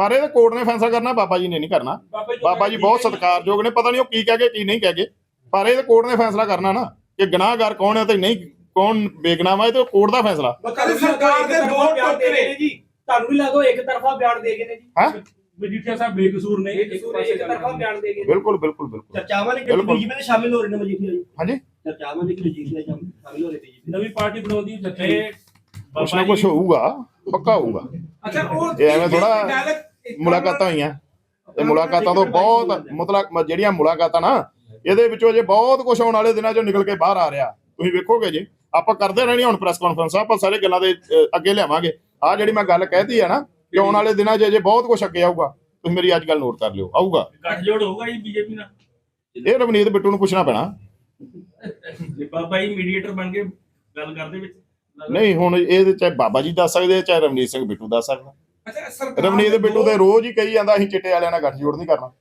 ਪਰ ਇਹ ਕੋਰਟ ਨੇ ਫੈਸਲਾ ਕਰਨਾ ਬਾਬਾ ਜੀ ਨੇ ਨਹੀਂ ਕਰਨਾ। ਬਾਬਾ ਜੀ ਬਹੁਤ ਸਤਿਕਾਰਯੋਗ ਨੇ ਪਤਾ ਨਹੀਂ ਉਹ ਕੀ ਕਹਿ ਗਏ ਕੀ ਨਹੀਂ ਕਹਿ ਗਏ। ਪਰ ਇਹ ਕੋਰਟ ਨੇ ਫੈਸਲਾ ਕਰਨਾ ਨਾ ਕਿ ਗੁਨਾਹਗਾਰ ਕੌਣ ਹੈ ਤੇ ਨਹੀਂ ਕੌਣ ਬੇਗਨਾਹ ਹੈ ਤੇ ਕੋਰਟ ਦਾ ਫੈਸਲਾ। ਕਹਿੰਦੇ ਸਰਕਾਰ ਦੇ ਦੋ ਟੋਟੇ ਨੇ ਜੀ। ਤੁਹਾਨੂੰ ਵੀ ਲੱਗਦਾ ਇੱਕ ਤਰਫਾ ਬਿਆਨ ਦੇ ਗਏ ਨੇ ਜੀ? ਹੈਂ? ਮਜੀਠੀਆ ਸਾਹਿਬ ਬੇਕਸੂਰ ਨੇ ਇੱਕ ਬੇਕਸੂਰ ਪਾਸੇ ਇੱਕ ਤਰਫਾ ਬਿਆਨ ਦੇ ਗਏ ਬਿਲਕੁਲ ਬਿਲਕੁਲ ਬਿਲਕੁਲ। ਚਰਚਾਵਾਂ ਨੇ ਕਿ ਬਿਲਕੁਲ। ਬੀਜੇਪੀ ਦੇ ਸ਼ਾਮਿਲ ਹੋ ਰਹੇ ਨੇ ਮਜੀਠੀਆ ਜੀ। ਹਾਂਜੀ? ਚਰਚਾਵਾਂ ਨੇ ਕਿ ਮਜੀਠੀਆ ਸ਼ਾਮਿਲ ਹੋ ਰਹੇ ਬੀਜੇਪੀ ਨਵੀਂ ਪਾਰਟੀ ਬਣਾਉਂਦੀ ਜੱਥੇ। ਕੁਛ ਨਾ ਕੁਛ ਹੋਊਗਾ ਪੱਕਾ ਹੋਊਗਾ। ਅੱਛਾ ਉਹ ਇਹ ਐਵੇਂ ਥੋੜ੍ਹਾ ਮੁਲਾਕਾਤਾਂ ਹੋਈਆਂ। ਇਹ ਮੁਲਾਕਾਤਾਂ ਤੋਂ ਬਹੁਤ ਮਤਲਬ ਜਿਹੜੀਆਂ ਮੁਲਾਕਾਤਾਂ ਨਾ ਇਹਦੇ ਵਿੱਚੋਂ ਜੇ ਬਹੁਤ ਕੁਝ ਆਉਣ ਵਾਲੇ ਦਿਨਾਂ ਚੋਂ ਨਿਕਲ ਕੇ ਬਾਹਰ ਆ ਰਿਹਾ। ਤੁਸੀਂ ਵੇਖੋਗੇ ਜੀ ਆਪਾਂ ਕਰਦੇ ਰਹਿਣੀ ਹੁਣ ਪ੍ਰੈਸ ਕਾਨਫਰੰਸ ਆਪਾਂ ਸਾਰੇ ਗੱਲਾਂ ਦੇ ਅੱਗੇ ਲਿਆਵਾਂਗੇ। ਆ ਜਿਹੜੀ ਮੈਂ ਗੱਲ ਕਹਿਤੀ ਆ ਨਾ ਕਿ ਆਉਣ ਵਾਲੇ ਦਿਨਾਂ 'ਚ ਜੇ ਬਹੁਤ ਕੁਝ ਅੱਗੇ ਆਊਗਾ। ਤੁਸੀਂ ਮੇਰੀ ਅੱਜ ਗੱਲ ਨੋਟ ਕਰ ਲਿਓ ਆਊਗਾ। ਗੱਠਜੋੜ ਹੋਊਗਾ ਜੀ ਬੀਜੇਪੀ ਨਾਲ? ਇਹ ਰਵਨੀਤ ਬਿੱਟੂ ਨੂੰ ਪੁੱਛਣਾ ਪੈਣਾ। ਜੇ ਬਾਬਾ ਜੀ ਮੀਡੀਏਟਰ ਬਣ ਕੇ ਗੱਲ ਕਰਦੇ ਵਿੱਚ ਨਹੀਂ ਹੁਣ ਇਹ ਚਾਹੇ ਬਾਬਾ ਜੀ ਦੱਸ ਸਕਦੇ ਆ, ਚਾਹੇ ਰਵਨੀਤ ਸਿੰਘ ਬਿੱਟੂ ਦੱਸ ਸਕਦਾ। ਰਵਨੀਤ ਬਿੱਟੂ ਦੋ- ਤੇ ਰੋਜ਼ ਹੀ ਕਹੀ ਜਾਂਦਾ ਅਸੀਂ ਚਿੱਟੇ ਵਾਲਿਆਂ ਨਾਲ ਗੱਠਜੋੜ ਨਹੀਂ ਕਰਨਾ।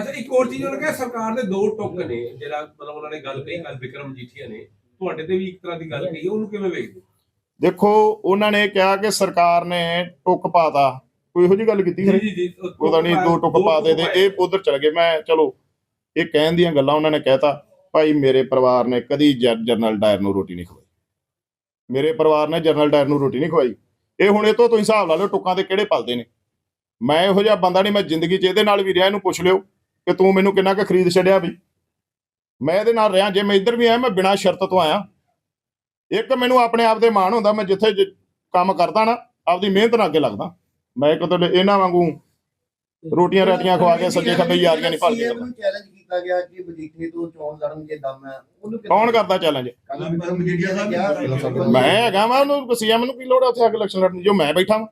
ਅੱਛਾ ਇੱਕ ਹੋਰ ਚੀਜ਼ ਉਹਨਾਂ ਕਿਹਾ ਸਰਕਾਰ ਦੇ ਦੋ ਟੁੱਕ ਨੇ। ਜਿਹੜਾ ਮਤਲਬ ਉਹਨਾਂ ਨੇ ਗੱਲ ਕਹੀ ਕੱਲ ਵਿਕਰਮ ਜੀਠੀਆ ਨੇ ਤੁਹਾਡੇ ਤੇ ਵੀ ਇੱਕ ਤਰ੍ਹਾਂ ਦੀ ਗੱਲ ਕਹੀ ਹੈ, ਉਹਨੂੰ ਕਿਵੇਂ ਵੇਖਦੇ? ਦੇਖੋ ਉਹਨਾਂ ਨੇ ਕਿਹਾ ਕਿ ਸਰਕਾਰ ਨੇ ਟੁੱਕ ਪਾਤਾ। ਕੋਈ ਇਹੋ ਜੀ ਗੱਲ ਕੀਤੀ ਜੀ ਜੀ ਉਹਦਾ ਨਹੀਂ ਦੋ ਟੁੱਕ ਪਾ ਦੇ ਤੇ ਇਹ ਉਧਰ ਚਲ ਗਏ। ਮੈਂ ਚਲੋ ਇਹ ਕਹਿਣ ਦੀਆਂ ਗੱਲਾਂ ਉਹਨਾਂ ਨੇ ਕਹਿਤਾ ਭਾਈ ਮੇਰੇ ਪਰਿਵਾਰ ਨੇ ਕਦੀ ਜਰਨਲ ਡਾਇਰ ਨੂੰ ਰੋਟੀ ਨਹੀਂ ਖਵਾਈ। ਮੇਰੇ ਪਰਿਵਾਰ ਨੇ ਜਰਨਲ ਡਾਇਰ ਨੂੰ ਰੋਟੀ ਨਹੀਂ ਖਵਾਈ। ਇਹ ਹੁਣ ਇਹ ਤੋਂ ਤੁਸੀਂ ਹਿਸਾਬ ਲਾ ਲਓ ਟੁੱਕਾਂ ਦੇ ਕਿਹੜੇ ਪਲਦੇ ਨੇ। ਮੈਂ ਇਹੋ ਜਿਹਾ ਬੰਦਾ ਨਹੀਂ, ਮੈਂ ਜ਼ਿੰਦਗੀ 'ਚ ਇਹਦੇ ਨਾਲ ਵੀ ਰਿਹਾ, ਇਹਨੂੰ ਪੁੱਛ ਲਿਓ ਕਿ ਤੂੰ ਮੈਨੂੰ ਕਿੰਨਾ ਕੁ ਖਰੀਦ ਛੱਡਿਆ ਵੀ। ਮੈਂ ਇਹਦੇ ਨਾਲ ਰਿਹਾ, ਜੇ ਮੈਂ ਇੱਧਰ ਵੀ ਆਇਆ, ਮੈਂ ਬਿਨਾਂ ਸ਼ਰਤ ਤੋਂ ਆਇਆ। ਇੱਕ ਮੈਨੂੰ ਆਪਣੇ ਆਪ ਤੇ ਮਾਣ ਹੁੰਦਾ, ਮੈਂ ਜਿੱਥੇ ਕੰਮ ਕਰਦਾ ਨਾ, ਆਪਦੀ ਮਿਹਨਤ ਨਾਲ ਅੱਗੇ ਲੱਗਦਾ। ਮੈਂ ਇੱਕ ਤੁਹਾਡੇ, ਇਹਨਾਂ ਵਾਂਗੂ ਰੋਟੀਆਂ ਰਾਟੀਆਂ ਖਵਾ ਕੇ ਸੱਜੇ ਖੱਬੇ ਯਾਰੀਆਂ ਨਹੀਂ ਭਾਲਦੇ ਨੂੰ ਕੀਤਾ ਗਿਆ ਕਿ ਮਜੀਠੇ ਤੋਂ ਚੋਣ ਲੜਨਗੇ ਦਮ ਹੈ। ਉਹਨੂੰ ਕੌਣ ਕਰਦਾ ਚੈਲੰਜ ਮਜੀਠੀਆ ਸਾਹਿਬ ਮੈਂ ਹੈਗਾ ਵਾ ਉਹਨੂੰ ਸੀਐਮ ਨੂੰ ਕੀ ਲੋੜ ਹੈ ਉੱਥੇ ਆ ਕੇ ਇਲੈਕਸ਼ਨ ਲੜਨ ਦੀ? ਜੋ ਮੈਂ ਬੈਠਾ ਵਾਂ।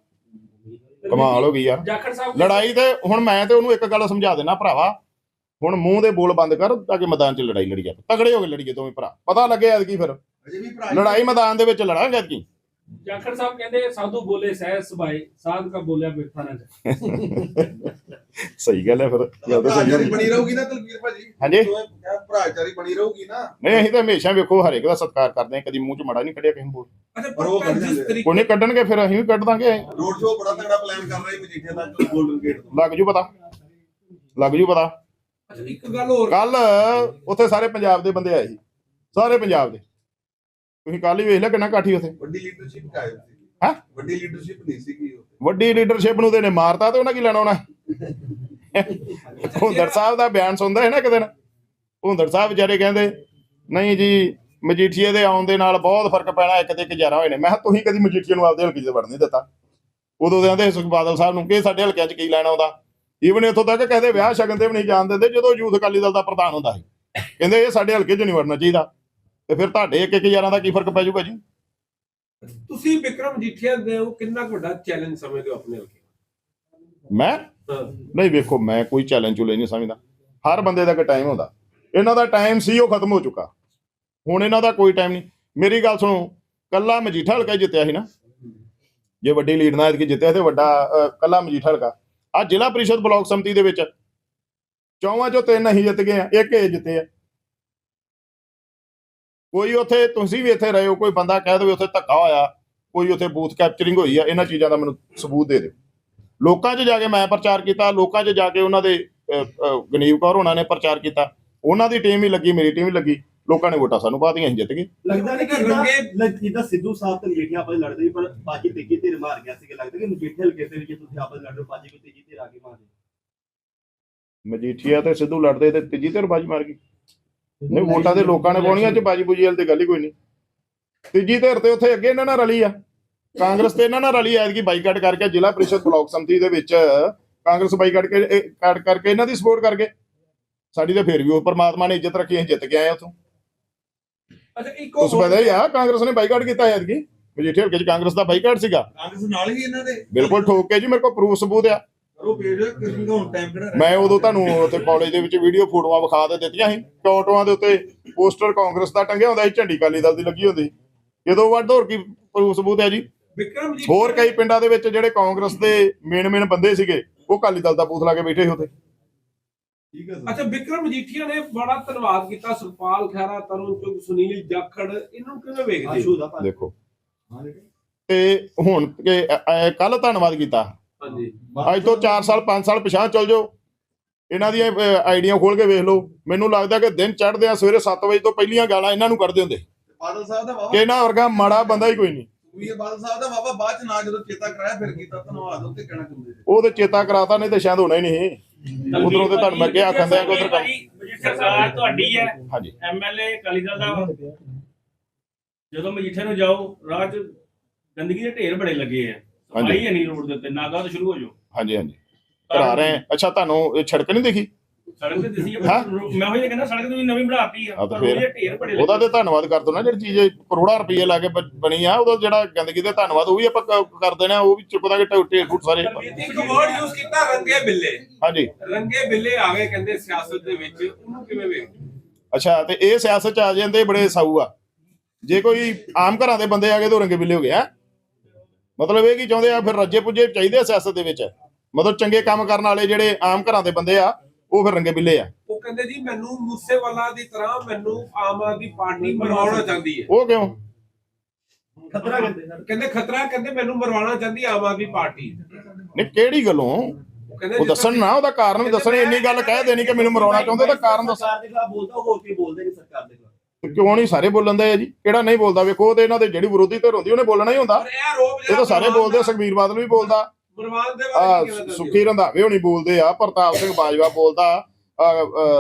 ਕਮਾਲ ਹੋ ਗਈ ਯਾਰ। ਜਾਖੜ ਸਾਹਿਬ ਲੜਾਈ ਤੇ ਹੁਣ ਮੈਂ ਤੇ ਉਹਨੂੰ ਇੱਕ ਗੱਲ ਸਮਝਾ ਦੇਣਾ ਭਰਾਵਾ। ਹੁਣ ਮੂੰਹ ਦੇ ਬੋਲ ਬੰਦ ਕਰ ਤਾਂ ਕਿ ਮੈਦਾਨ 'ਚ ਲੜਾਈ ਲੜੀ ਜਾ ਤਗੜੇ ਹੋ ਕੇ ਲੜੀਏ ਦੋਵੇਂ ਭਰਾ। ਪਤਾ ਲੱਗੇ ਐਤਕੀ ਫਿਰ। ਲੜਾਈ ਮੈਦਾਨ ਦੇ ਵਿੱਚ ਲੜਾਂਗੇ ਐਤਕੀ। ਜਾਖੜ ਸਾਹਿਬ ਕਹਿੰਦੇ ਸਾਧੂ ਬੋਲੇ ਸਹਿ ਸੁਭਾਏ ਸਾਧ ਕਾ ਬੋਲਿਆ ਬਿਰਥਾ ਨਾ ਸਹੀ ਗੱਲ ਹੈ ਫਿਰ ਗੱਲ ਤਾਂ ਸਹੀ ਭਰਾਚਾਰੀ ਹੈ। ਬਣੀ ਰਹੂਗੀ ਨਾ ਤਲਵੀਰ ਭਾਜੀ। ਹਾਂਜੀ। ਭਰਾਚਾਰੀ ਬਣੀ ਰਹੂਗੀ ਨਾ। ਨਹੀਂ ਅਸੀਂ ਤਾਂ ਹਮੇਸ਼ਾ ਵੇਖੋ ਹਰੇਕ ਦਾ ਸਤਿਕਾਰ ਕਰਦੇ ਹਾਂ ਕਦੀ ਮੂੰਹ 'ਚ ਮਾੜਾ ਨਹੀਂ ਕੱਢਿਆ ਕਿਸੇ ਨੂੰ ਬੋਲ। ਅੱਛਾ ਪਰ ਉਹ ਕਰ ਜਿਸ ਜਾਂਦੇ ਆ। ਤਰੀਕੇ ਕੋਈ ਨਹੀਂ ਕੱਢਣਗੇ ਫਿਰ ਅਸੀਂ ਵੀ ਕੱਢ ਦਾਂਗੇ। ਰੋਡ ਸ਼ੋਅ ਬੜਾ ਤਗੜਾ ਪਲਾਨ ਕਰ ਰਹੀ ਮਜੀਠੀਆ ਦਾ ਗੋਲਡਨ ਗੇਟ ਤੋਂ। ਲੱਗ ਜੂ ਪਤਾ। ਲੱਗ ਜੂ ਪਤਾ। ਅੱਛਾ ਇੱਕ ਗੱਲ ਹੋਰ। ਕੱਲ ਉੱਥੇ ਸਾਰੇ ਪੰਜਾਬ ਦੇ ਬੰਦੇ ਆਏ ਸੀ। ਸਾਰੇ ਪੰਜਾਬ ਦੇ। ਤੁਸੀਂ ਕੱਲ ਹੀ ਵੇਖ ਲਿਆ ਕਿੰਨਾ ਕਾਠੀ ਉੱਥੇ। ਵੱਡੀ ਲੀਡਰਸ਼ਿਪ ਕਾਇਮ ਸੀ ਹੈਂ? ਵੱਡੀ ਲੀਡਰਸ਼ਿਪ ਨਹੀਂ ਸੀਗੀ ਉੱਥੇ ਵੱਡੀ ਲੀਡਰਸ਼ਿਪ ਨੂੰ ਤੇ ਨੇ ਮਾਰਤਾ ਤੇ ਉਹਨਾਂ ਕੀ ਲੈਣਾ ਉਹਨਾਂ ਹੁੰਦਰ ਸਾਹਿਬ ਦਾ ਬਿਆਨ ਸੁਣਦਾ ਹੈ ਨਾ ਕਿਤੇ ਨਾ ਹੁੰਦਰ ਸਾਹਿਬ ਵਿਚਾਰੇ ਕਹਿੰਦੇ ਨਹੀਂ ਜੀ ਮਜੀਠੀਏ ਦੇ ਆਉਣ ਦੇ ਨਾਲ ਬਹੁਤ ਫ਼ਰਕ ਪੈਣਾ ਇੱਕ ਤੇ ਇੱਕ ਗਿਆਰਾਂ ਹੋਏ ਨੇ। ਮੈਂ ਕਿਹਾ ਤੁਸੀਂ ਕਦੀ ਮਜੀਠੀਏ ਨੂੰ ਆਪਦੇ ਹਲਕੇ 'ਚ ਵੜ ਨਹੀਂ ਦਿੱਤਾ। ਉਦੋਂ ਦੇ ਆਂਦੇ ਸੁਖ ਬਾਦਲ ਸਾਹਿਬ ਨੂੰ ਕਿ ਸਾਡੇ ਹਲਕਿਆਂ 'ਚ ਕੀ ਲੈਣਾ ਆਉਂਦਾ? ਈਵਨ ਇੱਥੋਂ ਤੱਕ ਕਹਿੰਦੇ ਵਿਆਹ ਸ਼ਗਨ ਤੇ ਵੀ ਨਹੀਂ ਜਾਣ ਦਿੰਦੇ ਜਦੋਂ ਯੂਥ ਅਕਾਲੀ ਦਲ ਦਾ ਪ੍ਰਧਾਨ ਹੁੰਦਾ ਸੀ। ਕਹਿੰਦੇ ਇਹ ਸਾਡੇ ਹਲਕੇ 'ਚ ਨਹੀਂ ਵੜਨਾ ਚਾਹੀਦਾ। ਤੇ ਫਿਰ ਤੁਹਾਡੇ ਇੱਕ ਇੱਕ ਗਿਆਰਾਂ ਦਾ ਕੀ ਫ਼ਰਕ ਪੈ ਜਾਊਗਾ ਜੀ? ਤੁਸੀਂ ਵਿਕਰਮ ਜੀਠੀਆ ਦੇ ਉਹ ਕਿੰਨਾ ਕੁ ਵੱਡਾ ਚੈਲੰਜ ਸਮਝਦੇ ਹੋ ਆਪਣੇ ਹਲਕੇ ਮੈਂ? ਨਹੀਂ ਵੇਖੋ ਮੈਂ ਕੋਈ ਚੈਲੰਜ ਚੁਲੇ ਨਹੀਂ ਸਮਝਦਾ। ਹਰ ਬੰਦੇ ਦਾ ਇੱਕ ਟਾਈਮ ਹੁੰਦਾ। ਇਹਨਾਂ ਦਾ ਟਾਈਮ ਸੀ ਉਹ ਖਤਮ ਹੋ ਚੁੱਕਾ। ਹੁਣ ਇਹਨਾਂ ਦਾ ਕੋਈ ਟਾਈਮ ਨਹੀਂ। ਮੇਰੀ ਗੱਲ ਸੁਣੋ ਕੱਲਾ ਮਜੀਠਾ ਹਲਕਾ ਜਿੱਤਿਆ ਸੀ ਨਾ। ਜੇ ਵੱਡੀ ਲੀਡ ਨਾਲ ਐਤਕੀ ਜਿੱਤਿਆ ਤੇ ਵੱਡਾ ਕੱਲਾ ਮਜੀਠਾ ਹਲਕਾ। ਆ ਜ਼ਿਲ੍ਹਾ ਪ੍ਰੀਸ਼ਦ ਬਲਾਕ ਸੰਮਤੀ ਦੇ ਵਿੱਚ ਚੌਵਾਂ ਚੋਂ ਤਿੰਨ ਅਸੀਂ ਜਿੱਤ ਗਏ ਆ ਇੱਕ ਇਹ ਜਿੱਤੇ ਆ। ਕੋਈ ਉੱਥੇ ਤੁਸੀਂ ਵੀ ਇੱਥੇ ਰਹੇ ਹੋ ਕੋਈ ਬੰਦਾ ਕਹਿ ਦੇਵੇ ਉੱਥੇ ਧੱਕਾ ਹੋਇਆ ਕੋਈ ਉੱਥੇ ਬੂਥ ਕੈਪਚਰਿੰਗ ਹੋਈ ਆ ਇਹਨਾਂ ਚੀਜ਼ਾਂ ਦਾ ਮੈਨੂੰ ਸਬੂਤ ਦੇ ਦਿਓ। ਲੋਕਾਂ 'ਚ ਜਾ ਕੇ ਮੈਂ ਪ੍ਰਚਾਰ ਕੀਤਾ ਲੋਕਾਂ 'ਚ ਜਾ ਕੇ ਉਹਨਾਂ ਦੇ ਗਨੀਵ ਕੌਰ ਹੋਣਾ ਨੇ ਪ੍ਰਚਾਰ ਕੀਤਾ ਉਹਨਾਂ ਦੀ ਟੀਮ ਹੀ ਲੱਗੀ ਮੇਰੀ ਟੀਮ ਵੀ ਲੱਗੀ ਲੋਕਾਂ ਨੇ ਵੋਟਾਂ ਸਾਨੂੰ ਪਾ ਦਿੱਤੀਆਂ ਅਸੀਂ ਜਿੱਤ ਗਏ। ਲੱਗਦਾ ਨਹੀਂ ਕਿ ਰੰਗੇ- ਜਿੱਦਾਂ ਸਿੱਧੂ ਸਾਹਿਬ ਤੇ ਮਜੀਠੀਆ ਆਪਸ ਲੜਦੇ ਸੀ, ਪਰ ਬਾਕੀ ਤੀਜੀ ਧਿਰ ਮਾਰ ਗਿਆ ਸੀ ਲੱਗਦਾ ਕਿ ਮਜੀਠੀਆ ਹਲਕੇ ਦੇ ਵਿੱਚ ਤੁਸੀਂ ਆਪਸ ਲੜ ਰਹੇ ਹੋ ਬਾਜੀ ਕੋਈ ਤੀਜੀ ਧਿਰ ਆ ਕੇ ਮਾਰ ਦੇ ਮਜੀਠੀਆ ਤੇ ਸਿੱਧੂ ਲੜਦੇ ਤੇ ਤੀਜੀ ਧਿਰ ਬਾਜੀ ਮਾਰ ਗਈ। ਨਹੀਂ ਵੋਟਾਂ ਦੇ ਲੋਕਾਂ ਨੇ ਪਾਉਣੀਆਂ ਚ ਬਾਜੀ ਬੂਜੀ ਵਾਲੀ ਤੇ ਗੱਲ ਹੀ ਕੋਈ ਨਹੀਂ। ਤੀਜੀ ਧਿਰ ਤੇ ਉੱਥੇ ਅੱਗੇ ਇਹਨਾਂ ਨਾਲ ਰਲੀ ਆ। ਕਾਂਗਰਸ ਤੇ ਇਹਨਾਂ ਨਾਲ ਰਲੀ ਐਤਕੀ ਬਾਈਕਾਟ ਕਰਕੇ ਜ਼ਿਲ੍ਹਾ ਪ੍ਰੀਸ਼ਦ ਬਲਾਕ ਸੰਮਤੀ ਦੇ ਵਿੱਚ ਕਾਂਗਰਸ ਬਾਈਕਾਟ ਕੇ ਇਹ ਕਾਟ ਕਰਕੇ ਇਹਨਾਂ ਦੀ ਸਪੋਰਟ ਕਰਕੇ। ਸਾਡੀ ਤੇ ਫਿਰ ਵੀ ਉਹ ਪਰਮਾਤਮਾ ਨੇ ਇੱਜ਼ਤ ਰੱਖੀ ਅਸੀਂ ਜਿੱਤ ਕੇ ਆਏ ਉੱਥੋਂ। ਅੱਛਾ ਇੱਕ ਉਸ ਪਤਾ ਹੀ ਆ ਕਾਂਗਰਸ ਨੇ ਬਾਈਕਾਟ ਕੀਤਾ ਐਤਕੀ। ਮਜੀਠੇ ਹਲਕੇ ਚ ਕਾਂਗਰਸ ਦਾ ਬਾਈਕਾਟ ਸੀਗਾ। ਕਾਂਗਰਸ ਨਾਲ ਹੀ ਇਹਨਾਂ ਦੇ। ਬਿਲਕੁਲ ਠੋਕ ਕੇ ਜੀ ਮੇਰੇ ਕੋਲ ਪ੍ਰੂਫ ਸਬੂਤ ਆ। ਮੈਂ ਉਦੋਂ ਤੁਹਾਨੂੰ ਉੱਥੇ ਕਾਲਜ ਦੇ ਵਿੱਚ ਵੀਡੀਓ ਫੋਟੋਆਂ ਵਿਖਾ ਦੇ ਦਿੱਤੀਆਂ ਸੀ ਕਿ ਆਟੋਆਂ ਦੇ ਉੱਤੇ ਪੋਸਟਰ ਕਾਂਗਰਸ ਦਾ ਟੰਗਿਆ ਹੁੰਦਾ ਸੀ ਝੰਡੀ ਕਾਲੀ ਦਲ ਦੀ ਲੱਗੀ ਹੁੰਦੀ ਜਦੋਂ ਵੱਧ ਹੋਰ ਕੀ ਸਬੂਤ ਹੈ ਜੀ? ਵਿਕਰਮ ਜੀ ਹੋਰ ਕਈ ਪਿੰਡਾਂ ਦੇ ਵਿੱਚ ਜਿਹੜੇ ਕਾਂਗਰਸ ਦੇ ਮੇਨ ਮੇਨ ਬੰਦੇ ਸੀਗੇ ਉਹ ਕਾਲੀ ਦਲ ਦਾ ਬੂਥ ਲਾ ਕੇ ਬੈਠੇ ਸੀ ਉੱਥੇ। ਠੀਕ ਹੈ ਸਰ। ਅੱਛਾ ਵਿਕਰਮ ਮਜੀਠੀਆ ਨੇ ਬੜਾ ਧੰਨਵਾਦ ਕੀਤਾ ਸੁਖਪਾਲ ਖਹਿਰਾ ਤਰੁਣ ਚੁਗ ਸੁਨੀਲ ਜਾਖੜ ਇਹਨਾਂ ਨੂੰ ਕਿਵੇਂ ਵੇਖਦੇ। ਦੇਖੋ। ਤੇ ਹੁਣ ਕੱਲ ਧੰਨਵਾਦ ਕੀਤਾ। ਅੱਜ ਤੋਂ 4 ਸਾਲ 5 ਸਾਲ ਪਿਛਾਂ ਚਲ ਜਾਓ। ਇਹਨਾਂ ਦੀਆਂ ਆਈਡੀਆਂ ਖੋਲ ਕੇ ਵੇਖ ਲਓ। ਮੈਨੂੰ ਲੱਗਦਾ ਕਿ ਦਿਨ ਚੜ੍ਹਦੇ ਆ ਸਵੇਰੇ 7 ਵਜੇ ਤੋਂ ਪਹਿਲੀਆਂ ਗਾਲਾਂ ਇਹਨਾਂ ਨੂੰ ਕੱਢਦੇ ਹੁੰਦੇ। ਬਾਦਲ ਸਾਹਿਬ ਦਾ ਕਿ ਵਾਵਾ ਇਹਨਾਂ ਵਰਗਾ ਮਾੜਾ ਬੰਦਾ ਹੀ ਕੋਈ ਨਹੀਂ। ਵੀ ਇਹ ਬਾਦਲ ਸਾਹਿਬ ਦਾ ਵਾਵਾ ਬਾਅਦ ਚ ਨਾ ਜਦੋਂ ਚੇਤਾ ਕਰਾਇਆ ਫਿਰ ਕੀਤਾ ਧੰਨਵਾਦ ਉੱਤੇ ਕਹਿਣਾ ਚਾਹੁੰਦੇ ਉਹ ਤੇ ਚੇਤਾ ਕਰਾਤਾ ਨਹੀਂ ਤੇ ਸ਼ਾਇਦ ਹੋਣਾ ਹੀ ਨਹੀਂ। ਉਧਰੋਂ ਤੇ ਤੁਹਾਨੂੰ ਮੈਂ ਕਿਹਾ ਆਖੰਦੇ ਆ ਕਿ ਉਧਰ ਕੰਮ। ਸਰਕਾਰ ਤੁਹਾਡੀ ਹੈ। ਹਾਂਜੀ। ਐਮਐਲਏ ਅਕਾਲੀ ਦਲ ਦਾ। ਜਦੋਂ ਮਜੀਠੇ ਨੂੰ ਜਾਓ ਰਾਹ 'ਚ ਗੰਦਗੀ ਦੇ ਢੇਰ ਬੜੇ ਲੱਗੇ ਆ। ਹਾਂਜੀ। ਹੈ ਨਹੀਂ ਰੋਡ ਦੇ ਉੱਤੇ ਨਾਗਾ ਤੋਂ ਸ਼ੁਰੂ ਹੋ ਜਾਓ ਹਾਂਜੀ ਹਾਂਜੀ ਕਰਾ ਰਹੇ। ਅੱਛਾ ਤੁਹਾਨੂੰ ਇਹ ਸੜਕ ਨਹੀਂ ਦਿਖੀ ਸੜਕ ਤੇ ਦਿਸੀ ਹਾਂ? ਮੈਂ ਉਹੀ ਕਹਿੰਦਾ ਸੜਕ ਤੇ ਵੀ ਨਵੀਂ ਬਣਾਤੀ ਆ ਹਾਂ ਤਾਂ ਪਰ ਉਹਦੇ ਫਿਰ। ਢੇਰ ਬੜੇ ਉਹਦਾ ਲੱਗੇ ਤੇ ਧੰਨਵਾਦ ਕਰ ਦੋ ਨਾ ਜਿਹੜੀ ਚੀਜ਼ ਕਰੋੜਾਂ ਰੁਪਏ ਲਾ ਕੇ ਬ- ਬਣੀ ਆ ਉਹਦਾ ਜਿਹੜਾ ਗੰਦਗੀ ਤੇ ਧੰਨਵਾਦ ਉਹ ਵੀ ਆਪਾਂ ਕ- ਕਰ ਦੇਣਾ ਉਹ ਵੀ ਚੁੱਕ ਦਾਂਗੇ ਢੇਰ ਫੁੱਟ ਸਾਰੇ ਇੱਕ ਵਰਡ ਯੂਜ਼ ਕੀਤਾ ਰੰਗੇ ਬਿੱਲੇ ਹਾਂਜੀ ਰੰਗੇ ਬਿੱਲੇ ਆ ਗਏ ਕਹਿੰਦੇ ਸਿਆਸਤ ਦੇ ਵਿੱਚ ਉਹਨੂੰ ਕਿਵੇਂ ਵੇਖਦੇ ਹੋ? ਅੱਛਾ ਤੇ ਇਹ ਸਿਆਸਤ ਚ ਆ ਜਾਂਦੇ ਬੜੇ ਸਾਊ ਆ ਜੇ ਕੋਈ ਆਮ ਘਰਾਂ ਦੇ ਬੰਦੇ ਆ ਗਏ ਤਾਂ ਉਹ ਰੰਗੇ ਬਿੱਲੇ ਹੋ ਗਏ ਆ ਮਤਲਬ ਇਹ ਕੀ ਚਾਹੁੰਦੇ ਆ ਫਿਰ ਰੱਜੇ ਪੁੱਜੇ ਚਾਹੀਦੇ ਆ ਸਿਆਸਤ ਦੇ ਵਿੱਚ? ਮਤਲਬ ਚੰਗੇ ਕੰਮ ਕਰਨ ਵਾਲੇ ਜਿਹੜੇ ਆਮ ਘਰਾਂ ਦੇ ਬੰਦੇ ਆ ਉਹ ਫਿਰ ਰੰਗੇ ਬਿੱਲੇ ਆ। ਉਹ ਕਹਿੰਦੇ ਜੀ ਮੈਨੂੰ ਮੂਸੇਵਾਲਾ ਦੀ ਤਰ੍ਹਾਂ ਮੈਨੂੰ ਆਮ ਆਦਮੀ ਪਾਰਟੀ ਮਰਵਾਉਣਾ ਚਾਹੁੰਦੀ ਹੈ। ਉਹ ਕਿਉਂ? ਖਤਰਾ ਕਹਿੰਦੇ ਸਰ ਕਹਿੰਦੇ ਖਤਰਾ ਕਹਿੰਦੇ ਮੈਨੂੰ ਮਰਵਾਉਣਾ ਚਾਹੁੰਦੀ ਆਮ ਆਦਮੀ ਪਾਰਟੀ। ਨਹੀਂ ਕਿਹੜੀ ਗੱਲੋਂ? ਉਹ ਦੱਸਣ ਨਾ ਉਹਦਾ ਕਾਰਨ ਵੀ ਦੱਸਣ ਇੰਨੀ ਗੱਲ ਕਹਿ ਦੇਣੀ ਕਿ ਮੈਨੂੰ ਮਰਾਉਣਾ ਚਾਹੁੰਦੇ ਉਹਦਾ ਕਾਰਨ ਦੱਸ। ਸਰਕਾਰ ਦੇ ਖਿਲਾਫ ਬੋਲਦਾ ਹੋਰ ਕੀ ਬੋਲਦੇ ਨਹੀਂ ਸਰਕਾਰ ਦੇ ਖਿਲਾਫ? ਕਿਉਂ ਨਹੀਂ ਸਾਰੇ ਬੋਲਣ ਦੇ ਆ ਜੀ? ਕਿਹੜਾ ਨਹੀਂ ਬੋਲਦਾ? ਵੇਖੋ ਤੇ ਇਹਨਾਂ ਦੇ ਜਿਹੜੀ ਵਿਰੋਧੀ ਧਿਰ ਹੁੰਦੀ ਉਹਨੇ ਬੋਲਣਾ ਹੀ ਹੁੰਦਾ। ਇਹ ਤਾਂ ਸਾਰੇ ਬੋਲਦੇ ਆ ਸੁਖਬੀਰ ਬਾਦਲ ਵੀ ਬੋਲਦਾ। ਮਰਵਾਉਣ ਦੇ ਆ ਬਾਰੇ ਕਿਵੇਂ ਦੱਸਦੇ ਹੋ? ਸੁਖੀ ਰੰਧਾਵੇ ਹੋਣੀ ਬੋਲਦੇ ਆ ਪ੍ਰਤਾਪ ਸਿੰਘ ਬਾਜਵਾ ਬੋਲਦਾ ਆ,